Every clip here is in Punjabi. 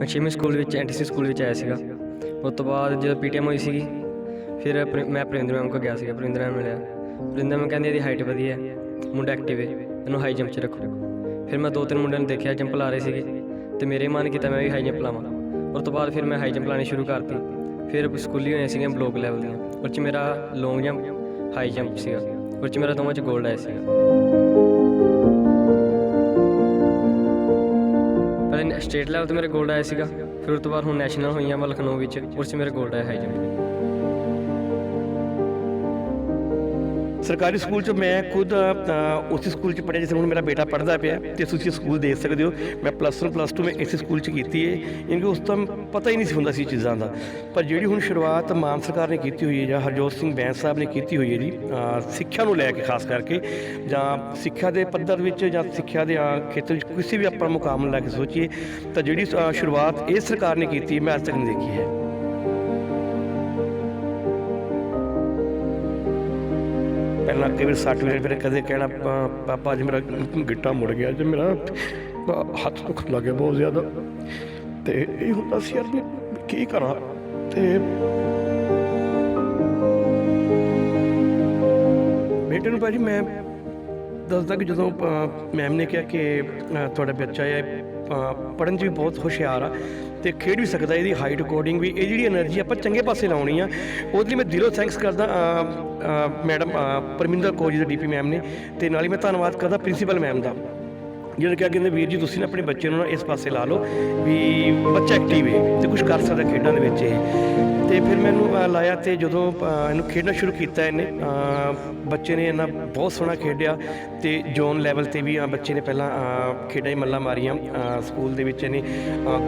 ਮੈਂ ਛੇਵੀਂ ਸਕੂਲ ਵਿੱਚ, ਐਨਟੀਸੀ ਸਕੂਲ ਵਿੱਚ ਆਇਆ ਸੀਗਾ। ਉਸ ਤੋਂ ਬਾਅਦ ਜਦੋਂ ਪੀਟੀਐਮ ਹੋਈ ਸੀਗੀ, ਫਿਰ ਪ੍ਰਿ- ਮੈਂ ਪ੍ਰਿੰਦਰ ਮੈਮ ਕੋਲ ਗਿਆ ਸੀਗਾ, ਪ੍ਰਿੰਦਰ ਮੈਮ ਮਿਲਿਆ। ਪ੍ਰਿੰਦਰ ਮੈਮ ਕਹਿੰਦੀ ਇਹਦੀ ਹਾਈਟ ਵਧੀਆ ਹੈ, ਮੁੰਡਾ ਐਕਟਿਵ ਹੈ, ਇਹਨੂੰ ਹਾਈ ਜੰਪ 'ਚ ਰੱਖੋ। ਫਿਰ ਮੈਂ ਦੋ ਤਿੰਨ ਮੁੰਡਿਆਂ ਨੂੰ ਦੇਖਿਆ ਜੰਪ ਲਾ ਰਹੇ ਸੀਗੇ, ਤੇ ਮੇਰੇ ਮਨ ਕੀਤਾ ਮੈਂ ਵੀ ਹਾਈ ਜੰਪ ਲਾਵਾਂ। ਉਸ ਤੋਂ ਬਾਅਦ ਫਿਰ ਮੈਂ ਹਾਈ ਜੰਪ ਲਾਣੀ ਸ਼ੁਰੂ ਕਰਤੀ। ਫਿਰ ਸਕੂਲੀ ਹੋਈਆਂ ਸੀਗੀਆਂ ਬਲੋਕ ਲੈਵਲ ਦੀਆਂ ਉਹ 'ਚ ਮੇਰਾ ਲੌਂਗ ਜੰਪ ਹਾਈ ਜੰਪ ਸੀਗਾ ਉਹ 'ਚ ਮੇਰਾ ਦੋਵਾਂ 'ਚ 골ਡ ਆਇਆ ਸੀਗਾ। ਪਹਿਲੇ ਸਟੇਟ ਲੈਵਲ ਤੇ ਮੇਰੇ 골ਡ ਆਇਆ ਸੀਗਾ, ਫਿਰ ਉਸ ਤੋਂ ਬਾਅਦ ਹੁਣ ਨੈਸ਼ਨਲ ਹੋਈਆਂ ਵਾ ਲਖਨਊ ਵਿੱਚ, ਉਸ 'ਚ ਮੇਰੇ 골ਡ ਆਇਆ ਹੈ ਜੀ। ਸਰਕਾਰੀ ਸਕੂਲ ਚ ਮੈਂ ਖੁਦ ਉਸੇ ਸਕੂਲ ਚ ਪੜ੍ਹਿਆ ਜਿੱਥੇ ਹੁਣ ਮੇਰਾ ਬੇਟਾ ਪੜ੍ਹਦਾ ਪਿਆ, ਤੇ ਤੁਸੀਂ ਸਕੂਲ ਦੇਖ ਸਕਦੇ ਹੋ, ਮੈਂ ਪਲੱਸ 1 ਪਲੱਸ 2 ਮੈਂ ਇਸੇ ਸਕੂਲ ਚ ਕੀਤੀ ਹੈ ਕਿਉਂਕਿ ਉਸ ਤੋਂ ਪਤਾ ਹੀ ਨਹੀਂ ਸੀ ਹੁੰਦਾ ਸੀ ਚੀਜ਼ਾਂ ਦਾ। ਪਰ ਜਿਹੜੀ ਹੁਣ ਸ਼ੁਰੂਆਤ ਮਾਨ ਸਰਕਾਰ ਨੇ ਕੀਤੀ ਹੋਈ ਹੈ ਜਾਂ ਹਰਜੋਤ ਸਿੰਘ ਬੈਂਸ ਸਾਹਿਬ ਨੇ ਕੀਤੀ ਹੋਈ ਹੈ ਜੀ ਸਿੱਖਿਆ ਨੂੰ ਲੈ ਕੇ ਖਾਸ ਕਰਕੇ, ਜਾਂ ਸਿੱਖਿਆ ਦੇ ਪੱਧਰ ਵਿੱਚ, ਜਾਂ ਸਿੱਖਿਆ ਦੇ ਖੇਤਰ ਵਿੱਚ ਕਿਸੇ ਵੀ ਆਪਾਂ ਮੁਕਾਮ ਨੂੰ ਲੈ ਕੇ ਸੋਚੀਏ, ਤਾਂ ਜਿਹੜੀ ਸ਼ੁਰੂਆਤ ਇਹ ਸਰਕਾਰ ਨੇ ਕੀਤੀ ਮੈਂ ਅੱਜ ਤੱਕ ਨਹੀਂ ਦੇਖੀ ਹੈ। ਪਹਿਲਾਂ ਕਈ ਵਾਰ ਸੱਟ ਵੇਲੇ ਫਿਰ ਕਦੇ ਕਹਿਣਾ ਪਾਪਾ ਅੱਜ ਮੇਰਾ ਗਿੱਟਾ ਮੁੜ ਗਿਆ ਅੱਜ ਮੇਰਾ ਹੱਥ ਦੁਖਣ ਲੱਗ ਬਹੁਤ ਜ਼ਿਆਦਾ। ਤੇ ਇਹ ਹੁੰਦਾ ਸੀ ਯਾਰ ਕੀ ਕਰਾਂ? ਤੇ ਬੇਟੇ ਨੂੰ ਭਾਜੀ ਮੈਂ ਦੱਸਦਾ ਕਿ ਜਦੋਂ ਮੈਮ ਨੇ ਕਿਹਾ ਕਿ ਤੁਹਾਡਾ ਬੱਚਾ ਹੈ ਪੜਨ 'ਚ ਵੀ ਬਹੁਤ ਹੁਸ਼ਿਆਰ ਆ। ਤੇ ਖੇਡ ਵੀ ਸਕਦਾ, ਇਹਦੀ ਹਾਈਟ ਅਕੋਰਡਿੰਗ ਵੀ, ਇਹ ਜਿਹੜੀ એનર્ਜੀ ਆਪਾਂ ਚੰਗੇ ਪਾਸੇ ਲਾਉਣੀ ਆ, ਉਹਦੇ ਲਈ ਮੈਂ ਦਿਲੋਂ ਥੈਂਕਸ ਕਰਦਾ ਮੈਡਮ ਪਰਮਿੰਦਰ ਕੌਰ ਜੀ ਦੇ ਡੀਪੀ ਮੈਮ ਨੇ, ਤੇ ਨਾਲ ਹੀ ਮੈਂ ਧੰਨਵਾਦ ਕਰਦਾ ਪ੍ਰਿੰਸੀਪਲ ਮੈਮ ਦਾ। ਜਿਹੜੇ ਕਿਹਾ ਕਹਿੰਦੇ ਵੀਰ ਜੀ, ਤੁਸੀਂ ਨਾ ਆਪਣੇ ਬੱਚੇ ਨੂੰ ਨਾ ਇਸ ਪਾਸੇ ਲਾ ਲਓ ਵੀ ਬੱਚਾ ਐਕਟਿਵ ਹੈ ਤੇ ਕੁਝ ਕਰ ਸਕਦਾ ਖੇਡਾਂ ਦੇ ਵਿੱਚ ਇਹ। ਤੇ ਫਿਰ ਮੈਨੂੰ ਲਾਇਆ ਤੇ ਜਦੋਂ ਇਹਨੂੰ ਖੇਡਣਾ ਸ਼ੁਰੂ ਕੀਤਾ ਇਹਨੇ ਬੱਚੇ ਨੇ ਇਹਨਾਂ ਬਹੁਤ ਸੋਹਣਾ ਖੇਡਿਆ ਤੇ ਜ਼ੋਨ ਲੈਵਲ ਤੇ ਵੀ ਬੱਚੇ ਨੇ ਪਹਿਲਾਂ ਖੇਡਾਂ ਹੀ ਮੱਲਾਂ ਮਾਰੀਆਂ ਸਕੂਲ ਦੇ ਵਿੱਚ ਇਹਨੇ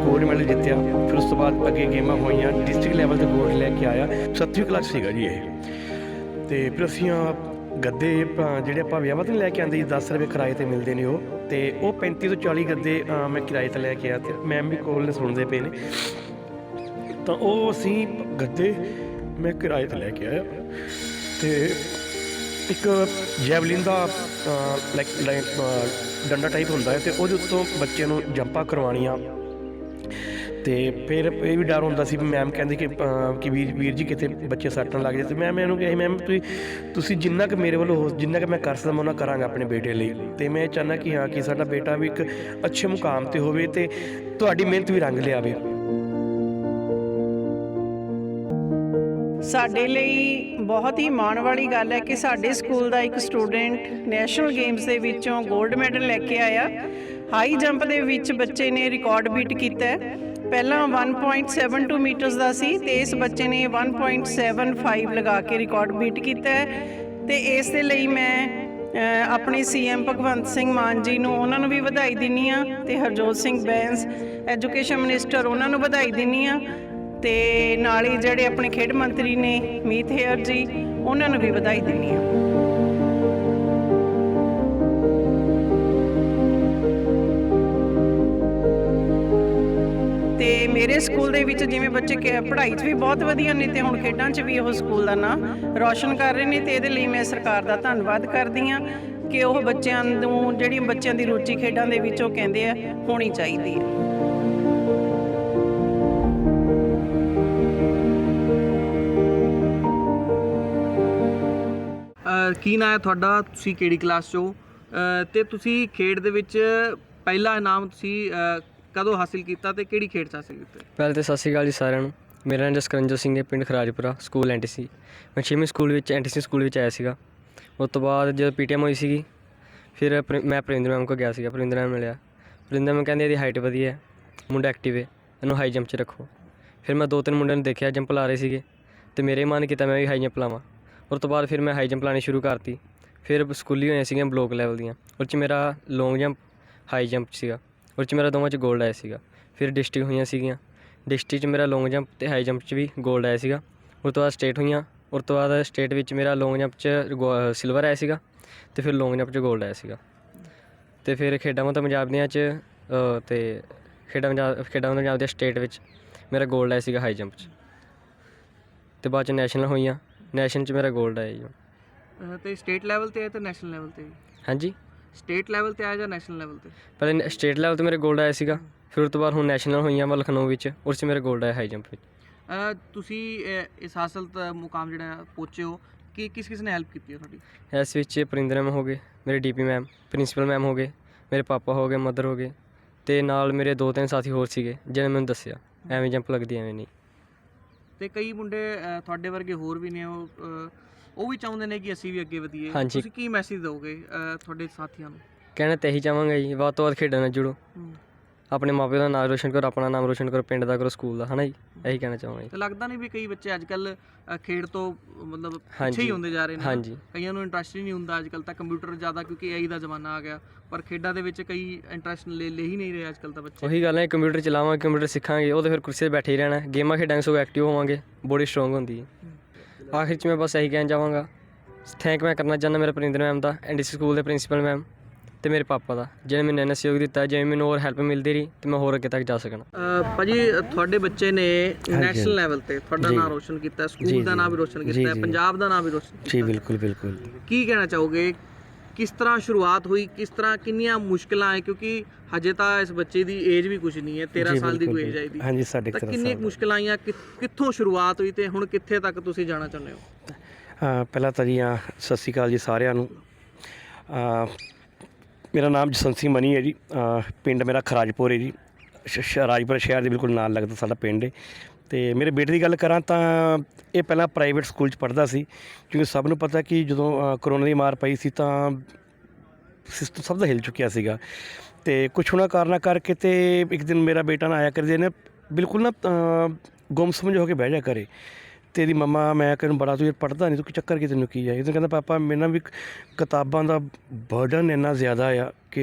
ਗੋਲਡ ਮੈਡਲ ਜਿੱਤਿਆ। ਫਿਰ ਉਸ ਤੋਂ ਬਾਅਦ ਅੱਗੇ ਗੇਮਾਂ ਹੋਈਆਂ ਡਿਸਟ੍ਰਿਕਟ ਲੈਵਲ ਤੇ ਗੋਲਡ ਲੈ ਕੇ ਆਇਆ। ਸੱਤਵੀਂ ਕਲਾਸ ਸੀਗਾ ਜੀ ਇਹ। ਤੇ ਫਿਰ ਅਸੀਂ ਗੱਦੇ ਜਿਹੜੇ ਆਪਾਂ ਵਿਆਹ ਤੇ ਲੈ ਕੇ ਆਂਦੇ ਜੀ 10 ਰੁਪਏ ਕਿਰਾਏ ਤੇ ਮਿਲਦੇ ਨੇ ਉਹ। ਤੇ ਉਹ 35 ਤੋਂ 40 ਗੱਦੇ ਮੈਂ ਕਿਰਾਏ ਤੇ ਲੈ ਕੇ ਆਇਆ ਤੇ ਮੈਮ ਵੀ ਕੋਲ ਨੇ, ਸੁਣਦੇ ਪਏ ਨੇ। ਤਾਂ ਉਹ ਅਸੀਂ ਗੱਦੇ ਮੈਂ ਕਿਰਾਏ ਤੇ ਲੈ ਕੇ ਆਇਆ। ਤੇ ਇੱਕ ਜੈਵਲਿਨ ਦਾ ਲਾਈਕ ਡੰਡਾ ਟਾਈਪ ਹੁੰਦਾ ਹੈ ਤੇ ਉਹਦੇ ਉੱਤੋਂ ਬੱਚੇ ਨੂੰ ਜੰਪਾਂ ਕਰਵਾਉਣੀਆਂ। ਤੇ ਫਿਰ ਇਹ ਵੀ ਡਰ ਹੁੰਦਾ ਸੀ ਵੀ ਮੈਮ ਕਹਿੰਦੀ ਕਿ ਕਿ ਵੀਰ ਵੀਰ ਜੀ ਕਿਤੇ ਬੱਚੇ ਸੱਟਣ ਲੱਗ ਜਾਏ ਤੇ ਮੈਂ ਮੈਨੂੰ ਕਿਹਾ ਮੈਮ ਤੁਸੀਂ ਤੁਸੀਂ ਜਿੰਨਾ ਕਿ ਮੇਰੇ ਵੱਲੋਂ ਹੋ, ਜਿੰਨਾ ਕਿ ਮੈਂ ਕਰ ਸਕਦਾ, ਮੈਂ ਉਹਨਾਂ ਕਰਾਂਗਾ ਆਪਣੇ ਬੇਟੇ ਲਈ। ਤੇ ਮੈਂ ਇਹ ਚਾਹੁੰਦਾ ਕਿ ਹਾਂ, ਕਿ ਸਾਡਾ ਬੇਟਾ ਵੀ ਇੱਕ ਅੱਛੇ ਮੁਕਾਮ ਤੇ ਹੋਵੇ ਤੇ ਤੁਹਾਡੀ ਮਿਹਨਤ ਵੀ ਰੰਗ ਲਿਆਵੇ। ਸਾਡੇ ਲਈ ਬਹੁਤ ਹੀ ਮਾਣ ਵਾਲੀ ਗੱਲ ਹੈ ਕਿ ਸਾਡੇ ਸਕੂਲ ਦਾ ਇੱਕ ਸਟੂਡੈਂਟ ਨੈਸ਼ਨਲ ਗੇਮਸ ਦੇ ਵਿੱਚੋਂ 골ਡ ਮੈਡਲ ਲੈ ਕੇ ਆਇਆ। ਹਾਈ ਜੰਪ ਦੇ ਵਿੱਚ ਬੱਚੇ ਨੇ ਰਿਕਾਰਡ ਬੀਟ ਕੀਤਾ ਹੈ। ਪਹਿਲਾਂ 1.72 ਮੀਟਰਸ ਦਾ ਸੀ ਤੇ ਇਸ ਬੱਚੇ ਨੇ 1.75 ਲਗਾ ਕੇ ਰਿਕਾਰਡ ਬੀਟ ਕੀਤਾ ਹੈ। ਤੇ ਇਸ ਦੇ ਲਈ ਮੈਂ ਅ, ਆਪਣੇ ਸੀਐਮ ਭਗਵੰਤ ਸਿੰਘ ਮਾਨ ਜੀ ਨੂੰ ਉਹਨਾਂ ਨੂੰ ਵੀ ਵਧਾਈ ਦਿੰਨੀ ਆ ਤੇ ਹਰਜੋਤ ਸਿੰਘ ਬੈਂਸ ਐਜੂਕੇਸ਼ਨ ਮਿਨਿਸਟਰ ਉਹਨਾਂ ਨੂੰ ਵਧਾਈ ਦਿੰਨੀ ਆ ਤੇ ਨਾਲ ਹੀ ਜਿਹੜੇ ਆਪਣੇ ਖੇਡ ਮੰਤਰੀ ਨੇ ਮੀਤ ਹੇਅਰ ਜੀ ਉਹਨਾਂ ਨੂੰ ਵੀ ਵਧਾਈ ਦਿੰਨੀ ਆ ਤੇ ਮੇਰੇ ਸਕੂਲ ਦੇ ਵਿੱਚ ਜਿਵੇਂ ਬੱਚੇ ਪੜ੍ਹਾਈ 'ਚ ਵੀ ਬਹੁਤ ਵਧੀਆ ਨੇ ਤੇ ਹੁਣ ਖੇਡਾਂ 'ਚ ਵੀ ਉਹ ਸਕੂਲ ਦਾ ਨਾਂ ਰੌਸ਼ਨ ਕਰ ਰਹੇ ਨੇ ਤੇ ਇਹਦੇ ਲਈ ਮੈਂ ਸਰਕਾਰ ਦਾ ਧੰਨਵਾਦ ਕਰਦੀ ਆ ਕਿ ਉਹ ਬੱਚਿਆਂ ਨੂੰ ਜਿਹੜੀ ਬੱਚਿਆਂ ਦੀ ਰੁਚੀ ਖੇਡਾਂ ਦੇ ਵਿੱਚ ਉਹ ਕਹਿੰਦੇ ਆ, ਹੋਣੀ ਚਾਹੀਦੀ ਹੈ। ਕੀ ਨਾਂ ਹੈ ਤੁਹਾਡਾ? ਤੁਸੀਂ ਕਿਹੜੀ ਕਲਾਸ 'ਚੋਂ ਅਹ ਤੇ ਤੁਸੀਂ ਖੇਡ ਦੇ ਵਿੱਚ ਪਹਿਲਾ ਇਨਾਮ ਤੁਸੀਂ ਕਦੋਂ ਹਾਸਿਲ ਕੀਤਾ ਤੇ ਕਿਹੜੀ ਖੇਡ 'ਚ ਹਾਸਿਲ ਕੀਤਾ? ਪਹਿਲੇ ਤਾਂ ਸਤਿ ਸ਼੍ਰੀ ਅਕਾਲ ਜੀ ਸਾਰਿਆਂ ਨੂੰ। ਮੇਰਾ ਨਾਮ ਜਸਕਰਨਜੋਤ ਸਿੰਘ ਹੈ, ਪਿੰਡ ਖਰਾਜਪੁਰਾ, ਸਕੂਲ ਐਨਟੀਸੀ ਮੈਂ ਛੇਵੀਂ ਸਕੂਲ ਵਿੱਚ ਐਨਟੀਸੀ ਸਕੂਲ ਵਿੱਚ ਆਇਆ ਸੀਗਾ। ਉਸ ਤੋਂ ਬਾਅਦ ਜਦੋਂ ਪੀਟੀਐਮ ਹੋਈ ਸੀਗੀ, ਫਿਰ ਪ੍ਰਿ- ਮੈਂ ਪ੍ਰਿੰਦਰ ਮੈਮ ਕੋਲ ਗਿਆ ਸੀਗਾ, ਪ੍ਰਿੰਦਰ ਮੈਮ ਮਿਲਿਆ। ਪ੍ਰਿੰਦਰ ਮੈਮ ਕਹਿੰਦੇ, ਇਹਦੀ ਹਾਈਟ ਵਧੀਆ ਹੈ, ਮੁੰਡਾ ਐਕਟਿਵ ਹੈ, ਇਹਨੂੰ ਹਾਈ ਜੰਪ 'ਚ ਰੱਖੋ। ਫਿਰ ਮੈਂ ਦੋ ਤਿੰਨ ਮੁੰਡਿਆਂ ਨੂੰ ਦੇਖਿਆ, ਜੰਪ ਲਾ ਰਹੇ ਸੀਗੇ। ਤੇ ਮੇਰੇ ਮਨ ਕੀਤਾ, ਮੈਂ ਵੀ ਹਾਈ ਜੰਪ ਲਾਵਾਂ। ਉਸ ਤੋਂ ਬਾਅਦ ਫਿਰ ਮੈਂ ਹਾਈ ਜੰਪ ਲਾਣੀ ਸ਼ੁਰੂ ਕਰਤੀ। ਫਿਰ ਸਕੂਲੀ ਹੋਈਆਂ ਸੀਗੀਆਂ ਬਲੋਕ ਲੈਵਲ ਦੀਆਂ ਉਹ 'ਚ ਮੇਰਾ ਲੌਂਗ ਜੰਪ ਹਾਈ ਜੰਪ ਸੀਗਾ। ਉਹ 'ਚ ਮੇਰਾ ਦੋਵਾਂ 'ਚ ਗੋਲਡ ਆਇਆ ਸੀਗਾ। ਫਿਰ ਡਿਸਟ੍ਰਿਕ ਹੋਈਆਂ ਸੀਗੀਆਂ। ਡਿਸਟ੍ਰਿਕਟ 'ਚ ਮੇਰਾ ਲੌਂਗ ਜੰਪ ਤੇ ਹਾਈ ਜੰਪ 'ਚ ਵੀ ਗੋਲਡ ਆਇਆ ਸੀਗਾ। ਉਸ ਤੋਂ ਬਾਅਦ ਸਟੇਟ ਹੋਈਆਂ। ਉਸ ਤੋਂ ਬਾਅਦ ਸਟੇਟ ਵਿੱਚ ਮੇਰਾ ਲੌਂਗ ਜੰਪ 'ਚ ਸਿਲਵਰ ਆਇਆ ਸੀਗਾ ਤੇ ਫਿਰ ਲੌਂਗ ਜੰਪ 'ਚ ਗੋਲਡ ਆਇਆ ਸੀਗਾ। ਤੇ ਫਿਰ ਖੇਡਾਂ ਮਤ ਪੰਜਾਬ ਦੀਆਂ 'ਚ ਤੇ ਖੇਡਾਂ ਪੰਜਾਬ ਖੇਡਾਂ ਪੰਜਾਬ ਦੇ ਸਟੇਟ ਵਿੱਚ ਮੇਰਾ ਗੋਲਡ ਆਇਆ ਸੀਗਾ ਹਾਈ ਜੰਪ 'ਚ। ਤੇ ਬਾਅਦ 'ਚ ਨੈਸ਼ਨਲ ਹੋਈਆਂ। ਨੈਸ਼ਨਲ 'ਚ ਮੇਰਾ ਗੋਲਡ ਆਇਆ ਜੀ। ਤੇ ਸਟੇਟ ਲੈਵਲ ਤੇ ਹੈ ਤੇ ਨੈਸ਼ਨਲ ਲੈਵਲ ਤੇ? ਹਾਂਜੀ। ਸਟੇਟ ਲੈਵਲ ਤੇ ਆਇਆ ਜਾਂ ਨੈਸ਼ਨਲ ਲੈਵਲ ਤੇ? ਪਹਿਲੇ ਸਟੇਟ ਲੈਵਲ ਤੇ ਮੇਰੇ 골ਡ ਆਇਆ ਸੀਗਾ ਫਿਰ ਉਸ ਤੋਂ ਬਾਅਦ ਹੁਣ ਨੈਸ਼ਨਲ ਹੋਈਆਂ ਵਾ ਲਖਨਊ ਵਿੱਚ ਉਸ 'ਚ ਮੇਰਾ 골ਡ ਆਇਆ ਹਾਈ ਜੰਪ ਵਿੱਚ। ਅ, ਤੁਸੀਂ ਅ, ਇਸ ਹਾਸਲ ਤ- ਮੁਕਾਮ ਜਿਹੜਾ ਪਹੁੰਚੇ ਹੋ ਕਿ ਕਿਸ ਕਿਸ ਨੇ ਹੈਲਪ ਕੀਤੀ ਹੈ ਤੁਹਾਡੀ? ਇਸ ਵਿੱਚ ਪਰਿੰਦਰ ਮੈਮ ਹੋ ਗਏ ਮੇਰੇ ਡੀਪੀ ਮੈਮ ਪ੍ਰਿੰਸੀਪਲ ਮੈਮ ਹੋ ਗਏ ਮੇਰੇ ਪਾਪਾ ਹੋ ਗਏ ਮਦਰ ਹੋ ਗਏ ਤੇ ਨਾਲ ਮੇਰੇ ਦੋ ਤਿੰਨ ਸਾਥੀ ਹੋਰ ਸੀਗੇ ਜਿਹਨੇ ਮੈਨੂੰ ਦੱਸਿਆ ਐਵੇਂ ਜੰਪ ਲੱਗਦੀ ਐਵੇਂ ਨਹੀਂ। ਤੇ ਕਈ ਮੁੰਡੇ ਅ, ਤੁਹਾਡੇ ਵਰਗੇ ਹੋਰ ਵੀ ਨੇ ਉਹ ਅ, ਉਹ ਵੀ ਚਾਹੁੰਦੇ ਨੇ ਕਿ ਅਸੀਂ ਵੀ ਅੱਗੇ ਵਧੀਏ। ਹਾਂਜੀ। ਤੁਸੀਂ ਕੀ ਮੈਸੇਜ ਦਿਓਗੇ ਤੁਹਾਡੇ ਸਾਥੀਆਂ ਨੂੰ? ਕਹਿਣਾ ਤਾਂ ਇਹੀ ਚਾਹਾਂਗਾ ਜੀ ਵੱਧ ਤੋਂ ਵੱਧ ਖੇਡਣ ਨਾਲ ਜੁੜੋ। ਹੂੰ। ਆਪਣੇ ਮਾਪਿਆਂ ਦਾ ਨਾਮ ਰੋਸ਼ਨ ਕਰੋ ਆਪਣਾ ਨਾਮ ਰੋਸ਼ਨ ਕਰੋ ਪਿੰਡ ਦਾ ਕਰੋ ਸਕੂਲ ਦਾ ਹਨਾ ਜੀ? ਇਹੀ ਕਹਿਣਾ ਚਾਹਾਂਗਾ ਜੀ। ਤੇ ਲੱਗਦਾ ਨਹੀਂ ਵੀ ਕਈ ਬੱਚੇ ਅੱਜ ਕੱਲ ਖੇਡ ਤੋਂ ਮਤਲਬ ਪਿੱਛੇ ਹਾਂਜੀ। ਹੀ ਹੁੰਦੇ ਜਾ ਰਹੇ ਨੇ ਨਾ? ਹਾਂਜੀ। ਕਈਆਂ ਨੂੰ ਇੰਟਰਸਟ ਹੀ ਨਹੀਂ ਹੁੰਦਾ ਅੱਜ ਕੱਲ ਤਾਂ ਕੰਪਿਊਟਰ ਜ਼ਿਆਦਾ ਕਿਉਂਕਿ AI ਦਾ ਜ਼ਮਾਨਾ ਆ ਗਿਆ। ਪਰ ਖੇਡਾਂ ਦੇ ਵਿੱਚ ਕਈ ਇੰਟਰਸਟ ਲੈ ਲੈ ਹੀ ਨਹੀਂ ਰਹੇ ਅੱਜ ਕੱਲ ਤਾਂ ਬੱਚੇ। ਉਹੀ ਗੱਲ ਹੈ ਕੰਪਿਊਟਰ ਚਲਾਵਾਂਗੇ ਕੰਪਿਊਟਰ ਸਿੱਖਾਂਗੇ ਉਹ ਤਾਂ ਫਿਰ ਕੁਰਸੀ ਤੇ ਬੈਠੇ ਹੀ ਰਹਿਣਾ। ਗੇਮਾਂ ਖੇਡਾਂਗੇ ਸਗੋਂ ਐਕਟਿਵ ਹੋਵਾਂਗੇ ਬੋਡੀ ਸਟਰੋਂਗ ਹੁੰਦੀ ਹੈ। ਆਖਿਰ 'ਚ ਮੈਂ ਬਸ ਇਹੀ ਕਹਿਣਾ ਚਾਹਾਂਗਾ ਥੈਂਕ ਮੈਂ ਕਰਨਾ ਚਾਹੁੰਦਾ ਮੇਰੇ ਪਰਿੰਦਰ ਮੈਮ ਦਾ ਐਨਡੀਸੀ ਸਕੂਲ ਦੇ ਪ੍ਰਿੰਸੀਪਲ ਮੈਮ ਤੇ ਮੇਰੇ ਪਾਪਾ ਦਾ ਜਿਹਨੇ ਮੈਨੂੰ ਇੰਨਾ ਸਹਿਯੋਗ ਦਿੱਤਾ ਜਿਵੇਂ ਮੈਨੂੰ ਹੋਰ ਹੈਲਪ ਮਿਲਦੀ ਰਹੀ ਤੇ ਮੈਂ ਹੋਰ ਅੱਗੇ ਤੱਕ ਜਾ ਸਕਣਾ। ਭਾਜੀ ਤੁਹਾਡੇ ਬੱਚੇ ਨੇ ਨੈਸ਼ਨਲ ਲੈਵਲ ਤੇ ਤੁਹਾਡਾ ਨਾਮ ਰੋਸ਼ਨ ਕੀਤਾ ਸਕੂਲ ਦਾ ਨਾਮ ਵੀ ਰੋਸ਼ਨ ਕੀਤਾ ਪੰਜਾਬ ਦਾ ਨਾਮ ਵੀ ਰੋਸ਼ਨ ਕੀਤਾ। ਜੀ ਬਿਲਕੁਲ ਬਿਲਕੁਲ। ਕੀ ਕਹਿਣਾ ਚਾਹੋਗੇ? ਕਿਸ ਤਰ੍ਹਾਂ ਸ਼ੁਰੂਆਤ ਹੋਈ ਕਿਸ ਤਰ੍ਹਾਂ ਕਿੰਨੀਆਂ ਮੁਸ਼ਕਲਾਂ ਆਏ? ਕਿਉਂਕਿ ਹਜੇ ਤਾਂ ਇਸ ਬੱਚੇ ਦੀ ਏਜ ਵੀ ਕੁਝ ਨਹੀਂ ਹੈ 13 ਸਾਲ ਦੀ ਕੋਈ ਏਜ ਆਈ ਦੀ। ਹਾਂਜੀ ਸਾਡੇ ਤਾਂ ਕਿੰਨੀ ਮੁਸ਼ਕਲਾਂ ਆਈਆਂ? ਕਿ- ਕਿੱਥੋਂ ਸ਼ੁਰੂਆਤ ਹੋਈ ਤੇ ਹੁਣ ਕਿੱਥੇ ਤੱਕ ਤੁਸੀਂ ਜਾਣਾ ਚਾਹੁੰਦੇ ਹੋ? ਪਹਿਲਾਂ ਤਾਂ ਜੀ ਸਤਿ ਸ਼੍ਰੀ ਅਕਾਲ ਜੀ ਸਾਰਿਆਂ ਨੂੰ। ਮੇਰਾ ਨਾਮ ਜਸਵੰਤ ਸਿੰਘ ਮਨੀ ਹੈ ਜੀ। ਪਿੰਡ ਮੇਰਾ ਖਰਾਜਪੁਰ ਹੈ ਜੀ। ਰਾਜਪੁਰ ਸ਼ਹਿਰ ਦੇ ਬਿਲਕੁਲ ਨਾਲ ਲੱਗਦਾ ਸਾਡਾ ਪਿੰਡ ਹੈ। ਤੇ ਮੇਰੇ ਬੇਟੇ ਦੀ ਗੱਲ ਕਰਾਂ ਤਾਂ ਇਹ ਪਹਿਲਾਂ ਪ੍ਰਾਈਵੇਟ ਸਕੂਲ 'ਚ ਪੜ੍ਹਦਾ ਸੀ, ਕਿਉਂਕਿ ਸਭ ਨੂੰ ਪਤਾ ਕਿ ਜਦੋਂ ਕਰੋਨਾ ਦੀ ਮਾਰ ਪਈ ਸੀ ਤਾਂ ਸਿਸਟਮ ਸਭ ਦਾ ਹਿਲ ਚੁੱਕਿਆ ਸੀਗਾ। ਤੇ ਕੁਛ ਹੋਣਾ ਕਾਰਨਾਂ ਕਰਕੇ ਤੇ ਇੱਕ ਦਿਨ ਮੇਰਾ ਬੇਟਾ ਨਾ ਆਇਆ ਕਰਦੇ ਨੇ ਬਿਲਕੁਲ ਨਾ ਗੁੰਮਸਮਝ ਹੋ ਕੇ ਬਹਿ ਜਾ ਕਰੇ। ਤੇ ਇਹਦੀ ਮੰਮਾ ਮੈਂ ਕਿਹਾ ਬੜਾ ਤੂੰ ਇਹ ਪੜਦਾ ਨਹੀਂ ਤੂੰ ਕੀ ਚੱਕਰ ਕੀ ਤੈਨੂੰ ਕੀ ਆ? ਇਹਨੂੰ ਕਹਿੰਦਾ ਪਾਪਾ ਮੇਰੇ ਨਾਲ ਵੀ ਕਿਤਾਬਾਂ ਦਾ ਬਰਡਨ ਇੰਨਾ ਜ਼ਿਆਦਾ ਆ ਕਿ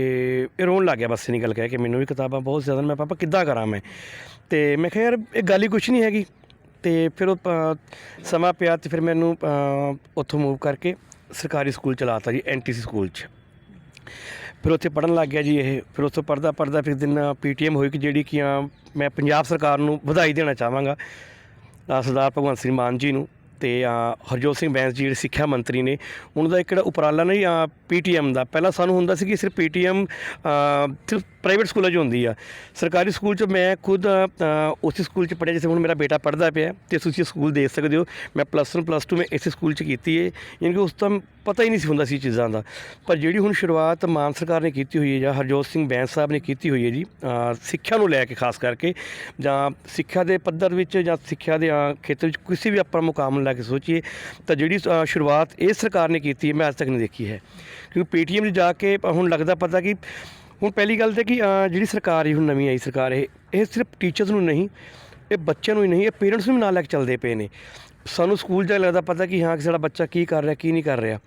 ਇਹ ਰੋਣ ਲੱਗ ਗਿਆ ਬਸ ਇਹ ਗੱਲ ਕਹਿ ਕੇ। ਮੈਨੂੰ ਵੀ ਕਿਤਾਬਾਂ ਬਹੁਤ ਜ਼ਿਆਦਾ ਮੈਂ ਪਾਪਾ ਕਿੱਦਾਂ ਕਰਾਂ ਮੈਂ? ਤੇ ਮੈਂ ਕਿਹਾ ਯਾਰ ਇਹ ਗੱਲ ਹੀ ਕੁਛ ਨਹੀਂ ਹੈਗੀ। ਤੇ ਫਿਰ ਉਹ ਸਮਾਂ ਪਿਆ ਤੇ ਫਿਰ ਮੈਨੂੰ ਉੱਥੋਂ ਮੂਵ ਕਰਕੇ ਸਰਕਾਰੀ ਸਕੂਲ ਚਲਾਤਾ ਜੀ ਐਨਟੀਸੀ ਸਕੂਲ 'ਚ। ਫਿਰ ਉੱਥੇ ਪੜਨ ਲੱਗ ਗਿਆ ਜੀ ਇਹ। ਫਿਰ ਉੱਥੋਂ ਪੜਦਾ ਪੜਦਾ ਫਿਰ ਦਿਨ ਪੀਟੀਐਮ ਹੋਈ ਕਿ ਜਿਹੜੀ ਕਿ ਅ, ਮੈਂ ਪੰਜਾਬ ਸਰਕਾਰ ਨੂੰ ਵਧਾਈ ਦੇਣਾ ਚਾਹਾਂਗਾ। ਸਰਦਾਰ ਭਗਵੰਤ ਸਿੰਘ ਮਾਨ ਜੀ ਨੂੰ ਤੇ ਹਰਜੋਤ ਸਿੰਘ ਬੈਂਸ ਜੀ ਜਿਹੜੇ ਸਿੱਖਿਆ ਮੰਤਰੀ ਨੇ, ਉਹਨਾਂ ਦਾ ਇੱਕ ਜਿਹੜਾ ਉਪਰਾਲਾ ਨਹੀਂ ਪੀਟੀਐਮ ਦਾ, ਪਹਿਲਾਂ ਸਾਨੂੰ ਹੁੰਦਾ ਸੀ ਕਿ ਸਿਰਫ ਪੀਟੀਐਮ ਸਿਰਫ ਪ੍ਰਾਈਵੇਟ ਸਕੂਲਾਂ 'ਚ ਹੁੰਦੀ ਆ। ਸਰਕਾਰੀ ਸਕੂਲ 'ਚ ਮੈਂ ਖੁਦ ਉਸੇ ਸਕੂਲ 'ਚ ਪੜ੍ਹਿਆ ਜਿੱਥੇ ਹੁਣ ਮੇਰਾ ਬੇਟਾ ਪੜ੍ਹਦਾ ਪਿਆ ਤੇ ਤੁਸੀਂ ਸਕੂਲ ਦੇਖ ਸਕਦੇ ਹੋ। ਮੈਂ ਪਲੱਸ 1 ਪਲੱਸ 2 ਮੈਂ ਇਸੇ ਸਕੂਲ 'ਚ ਕੀਤੀ ਹੈ ਯਾਨੀ ਕਿ ਉਸ ਤੋਂ ਪਤਾ ਹੀ ਨਹੀਂ ਸੀ ਹੁੰਦਾ ਸੀ ਚੀਜ਼ਾਂ ਦਾ। ਪਰ ਜਿਹੜੀ ਹੁਣ ਸ਼ੁਰੂਆਤ ਮਾਨ ਸਰਕਾਰ ਨੇ ਕੀਤੀ ਹੋਈ ਹੈ ਜਾਂ ਹਰਜੋਤ ਸਿੰਘ ਬੈਂਸ ਸਾਹਿਬ ਨੇ ਕੀਤੀ ਹੋਈ ਹੈ ਜੀ ਸਿੱਖਿਆ ਨੂੰ ਲੈ ਕੇ ਖਾਸ ਕਰਕੇ ਜਾਂ ਸਿੱਖਿਆ ਦੇ ਪੱਧਰ ਵਿੱਚ ਜਾਂ ਸਿੱਖਿਆ ਦੇ ਖੇਤਰ ਵਿੱਚ ਕਿਸੇ ਵੀ ਆਪਾਂ ਮੁਕਾਮ ਨੂੰ ਲੈ ਕੇ ਸੋਚੀਏ, ਤਾਂ ਜਿਹੜੀ ਸ਼ੁਰੂਆਤ ਇਹ ਸਰਕਾਰ ਨੇ ਕੀਤੀ ਹੈ ਮੈਂ ਅੱਜ ਤੱਕ ਨਹੀਂ ਦੇਖੀ ਹੈ। ਕਿਉਂਕਿ ਪੀਟੀਐਮ 'ਚ ਜਾ ਕੇ ਹੁਣ ਲੱਗਦਾ ਪਤਾ ਕਿ ਹੁਣ ਪਹਿਲੀ ਗੱਲ ਤੇ ਕਿ ਜਿਹੜੀ ਸਰਕਾਰ ਹੈ ਹੁਣ ਨਵੀਂ ਆਈ ਸਰਕਾਰ, ਇਹ ਇਹ ਸਿਰਫ ਟੀਚਰਸ ਨੂੰ ਨਹੀਂ, ਇਹ ਬੱਚਿਆਂ ਨੂੰ ਹੀ ਨਹੀਂ, ਇਹ ਪੇਰੈਂਟਸ ਨੂੰ ਵੀ ਨਾਲ ਲੈ ਕੇ ਚੱਲਦੇ ਪਏ ਨੇ। ਸਾਨੂੰ ਸਕੂਲ ਜਾ ਲੱਗਦਾ ਪਤਾ ਕਿ ਹਾਂ ਕਿ ਸਾਡਾ ਬੱਚਾ ਕੀ ਕਰ ਰਿਹਾ, ਕੀ ਨਹੀਂ ਕਰ ਰਿਹਾ।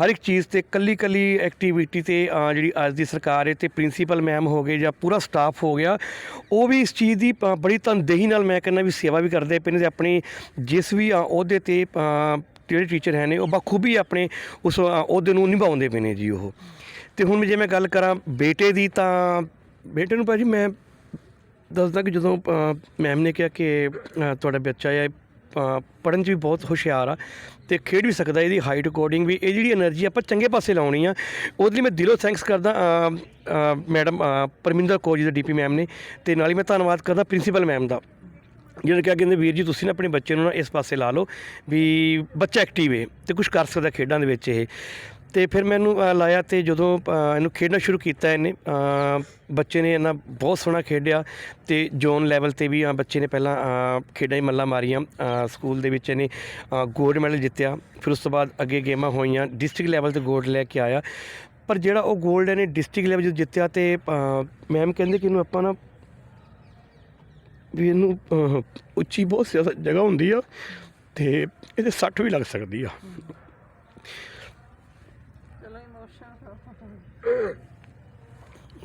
ਹਰ ਇੱਕ ਚੀਜ਼ ਤੇ ਕੱਲੀ ਕੱਲੀ ਐਕਟੀਵਿਟੀ ਤੇ ਜਿਹੜੀ ਅੱਜ ਦੀ ਸਰਕਾਰ ਹੈ ਤੇ ਪ੍ਰਿੰਸੀਪਲ ਮੈਮ ਹੋ ਗਏ ਜਾਂ ਪੂਰਾ ਸਟਾਫ ਹੋ ਗਿਆ, ਉਹ ਵੀ ਇਸ ਚੀਜ਼ ਦੀ ਬੜੀ ਤਨਦੇਹੀ ਨਾਲ ਮੈਂ ਕਹਿੰਦਾ ਵੀ ਸੇਵਾ ਵੀ ਕਰਦੇ ਪਏ ਨੇ ਤੇ ਆਪਣੀ ਜਿਸ ਵੀ ਅਹੁਦੇ ਤੇ ਜਿਹੜੇ ਟੀਚਰ ਹੈ ਨੇ, ਉਹ ਬਖੂਬੀ ਆਪਣੇ ਉਸ ਅਹੁਦੇ ਨੂੰ ਨਿਭਾਉਂਦੇ ਪਏ ਨੇ ਜੀ ਉਹ। ਤੇ ਹੁਣ ਜੇ ਮੈਂ ਗੱਲ ਕਰਾਂ ਬੇਟੇ ਦੀ ਤਾਂ ਬੇਟੇ ਨੂੰ ਭਾਜੀ ਮੈਂ ਦੱਸਦਾ ਕਿ ਜਦੋਂ ਮੈਮ ਨੇ ਕਿਹਾ ਕਿ ਤੁਹਾਡਾ ਬੱਚਾ ਹੈ ਪੜਨ 'ਚ ਵੀ ਬਹੁਤ ਹੁਸ਼ਿਆਰ ਆ ਤੇ ਖੇਡ ਵੀ ਸਕਦਾ, ਇਹਦੀ ਹਾਈਟ ਅਕੋਰਡਿੰਗ ਵੀ, ਇਹ ਜਿਹੜੀ એનર્ਜੀ ਆਪਾਂ ਚੰਗੇ ਪਾਸੇ ਲਾਉਣੀ ਆ, ਉਹਦੇ ਲਈ ਮੈਂ ਦਿਲੋਂ ਥੈਂਕਸ ਕਰਦਾ ਮੈਡਮ ਪਰਮਿੰਦਰ ਕੌਰ ਜੀ ਦੇ ਡੀਪੀ ਮੈਮ ਨੇ ਤੇ ਨਾਲ ਹੀ ਮੈਂ ਧੰਨਵਾਦ ਕਰਦਾ ਪ੍ਰਿੰਸੀਪਲ ਮੈਮ ਦਾ, ਜਿਹੜੇ ਕਿਹਾ ਕਹਿੰਦੇ ਵੀਰ ਜੀ ਤੁਸੀਂ ਨਾ ਆਪਣੇ ਬੱਚੇ ਨੂੰ ਨਾ ਇਸ ਪਾਸੇ ਲਾ ਲਓ ਵੀ ਬੱਚਾ ਐਕਟਿਵ ਹੈ ਤੇ ਕੁਝ ਕਰ ਸਕਦਾ ਖੇਡਾਂ ਦੇ ਵਿੱਚ ਇਹ। ਤੇ ਫਿਰ ਮੈਨੂੰ ਲਾਇਆ ਤੇ ਜਦੋਂ ਇਹਨੂੰ ਖੇਡਣਾ ਸ਼ੁਰੂ ਕੀਤਾ ਇਹਨੇ ਬੱਚੇ ਨੇ ਇਹਨਾਂ ਬਹੁਤ ਸੋਹਣਾ ਖੇਡਿਆ ਤੇ ਜ਼ੋਨ ਲੈਵਲ ਤੇ ਵੀ ਬੱਚੇ ਨੇ ਪਹਿਲਾਂ ਖੇਡਾਂ ਹੀ ਮੱਲਾਂ ਮਾਰੀਆਂ ਸਕੂਲ ਦੇ ਵਿੱਚ ਇਹਨੇ ਗੋਲਡ ਮੈਡਲ ਜਿੱਤਿਆ। ਫਿਰ ਉਸ ਤੋਂ ਬਾਅਦ ਅੱਗੇ ਗੇਮਾਂ ਹੋਈਆਂ ਡਿਸਟ੍ਰਿਕਟ ਲੈਵਲ ਤੇ ਗੋਲਡ ਲੈ ਕੇ ਆਇਆ। ਪਰ ਜਿਹੜਾ ਉਹ ਗੋਲਡ ਇਹਨੇ ਡਿਸਟ੍ਰਿਕਟ ਲੈਵਲ 'ਤੇ ਜਿੱਤਿਆ ਤੇ ਮੈਮ ਕਹਿੰਦੇ ਕਿ ਇਹਨੂੰ ਆਪਾਂ ਨਾ ਵੀ ਇਹਨੂੰ ਉੱਚੀ ਬਹੁਤ ਜ਼ਿਆਦਾ ਜਗ੍ਹਾ ਹੁੰਦੀ ਆ ਤੇ ਇਹਦੇ ਸੱਟ ਵੀ ਲੱਗ ਸਕਦੀ ਆ।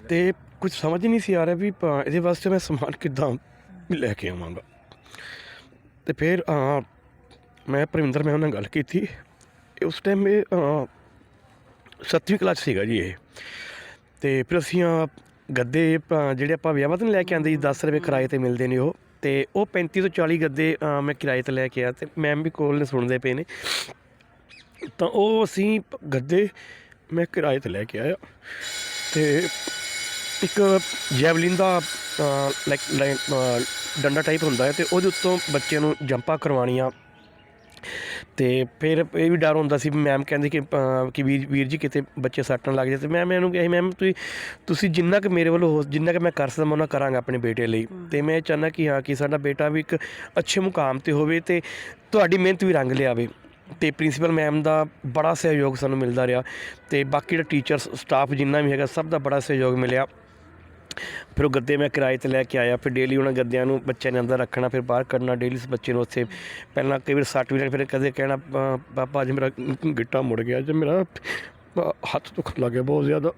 ਤੇ ਕੁਝ ਸਮਝ ਨਹੀਂ ਸੀ ਆ ਰਿਹਾ ਵੀ ਪ- ਇਹਦੇ ਵਾਸਤੇ ਮੈਂ ਸਮਾਨ ਕਿੱਦਾਂ ਲੈ ਕੇ ਆਵਾਂਗਾ। ਤੇ ਫਿਰ ਅਹ, ਮੈਂ ਪ੍ਰਵਿੰਦਰ ਮੈਂ ਉਹਨਾਂ ਨਾਲ ਗੱਲ ਕੀਤੀ। ਇਹ ਉਸ ਟਾਈਮ ਇਹ ਸੱਤਵੀਂ ਕਲਾਸ ਸੀਗਾ ਜੀ ਇਹ। ਤੇ ਫਿਰ ਅਸੀਂ ਗੱਦੇ ਜਿਹੜੇ ਆਪਾਂ ਵਿਆਹਾਂ ਤੇ ਲੈ ਕੇ ਆਂਦੇ ਜੀ 10 ਰੁਪਏ ਕਿਰਾਏ ਤੇ ਮਿਲਦੇ ਨੇ ਉਹ। ਤੇ ਉਹ 35 ਤੋਂ 40 ਗੱਦੇ ਮੈਂ ਕਿਰਾਏ ਤੇ ਲੈ ਕੇ ਆ ਤੇ ਮੈਮ ਵੀ ਕੋਲ ਨੇ ਸੁਣਦੇ ਪਏ ਨੇ। ਤਾਂ ਉਹ ਅਸੀਂ ਗੱਦੇ ਮੈਂ ਕਿਰਾਏ ਤੇ ਲੈ ਕੇ ਆਇਆ। ਤੇ ਇੱਕ ਜੈਵਲਿਨ ਦਾ ਲਾਈਕ ਡੰਡਾ ਟਾਈਪ ਹੁੰਦਾ ਹੈ ਤੇ ਉਹਦੇ ਉੱਤੋਂ ਬੱਚੇ ਨੂੰ ਜੰਪਾਂ ਕਰਵਾਉਣੀਆਂ। ਤੇ ਫਿਰ ਇਹ ਵੀ ਡਰ ਹੁੰਦਾ ਸੀ ਮੈਮ ਕਹਿੰਦੀ ਕਿ ਕਿ ਵੀਰ ਵੀਰ ਜੀ ਕਿਤੇ ਬੱਚੇ ਸੱਟਣ ਲੱਗ ਜਾਏ ਤੇ ਮੈਂ ਮੈਨੂੰ ਕਿਹਾ ਮੈਮ ਤੁਸੀਂ ਤੁਸੀਂ ਜਿੰਨਾ ਕਿ ਮੇਰੇ ਵੱਲੋਂ ਹੋ ਜਿੰਨਾ ਕਿ ਮੈਂ ਕਰ ਸਕਦਾ ਮੈਂ ਉਹਨਾਂ ਕਰਾਂਗਾ ਆਪਣੇ ਬੇਟੇ ਲਈ। ਤੇ ਮੈਂ ਚਾਹੁੰਦਾ ਕਿ ਹਾਂ ਕਿ ਸਾਡਾ ਬੇਟਾ ਵੀ ਇੱਕ ਅੱਛੇ ਮੁਕਾਮ ਤੇ ਹੋਵੇ ਤੇ ਤੁਹਾਡੀ ਮਿਹਨਤ ਵੀ ਰੰਗ ਲਿਆਵੇ। ਤੇ ਪ੍ਰਿੰਸੀਪਲ ਮੈਮ ਦਾ ਬੜਾ ਸਹਿਯੋਗ ਸਾਨੂੰ ਮਿਲਦਾ ਰਿਹਾ ਤੇ ਬਾਕੀ ਦਾ ਟੀਚਰਸ ਸਟਾਫ ਜਿੰਨਾ ਵੀ ਹੈਗਾ ਸਭ ਦਾ ਬੜਾ ਸਹਿਯੋਗ ਮਿਲਿਆ। ਫਿਰ ਉਹ ਗੱਦੇ ਮੈਂ ਕਿਰਾਏ ਤੇ ਲੈ ਕੇ ਆਇਆ ਫਿਰ ਡੇਲੀ ਉਹਨਾਂ ਗੱਦਿਆਂ ਨੂੰ ਬੱਚਿਆਂ ਨੇ ਅੰਦਰ ਰੱਖਣਾ ਫਿਰ ਬਾਹਰ ਕੱਢਣਾ ਡੇਲੀ ਉਸ ਬੱਚੇ ਨੂੰ ਉੱਥੇ। ਪਹਿਲਾਂ ਕਈ ਵਾਰ ਸੱਟ ਵੀ ਫਿਰ ਕਦੇ ਕਹਿਣਾ ਪਾਪਾ ਅੱਜ ਮੇਰਾ ਗਿੱਟਾ ਮੁੜ ਗਿਆ ਅੱਜ ਮੇਰਾ ਹੱਥ ਦੁਖਣ ਲੱਗ ਗਿਆ ਬਹੁਤ ਜ਼ਿਆਦਾ।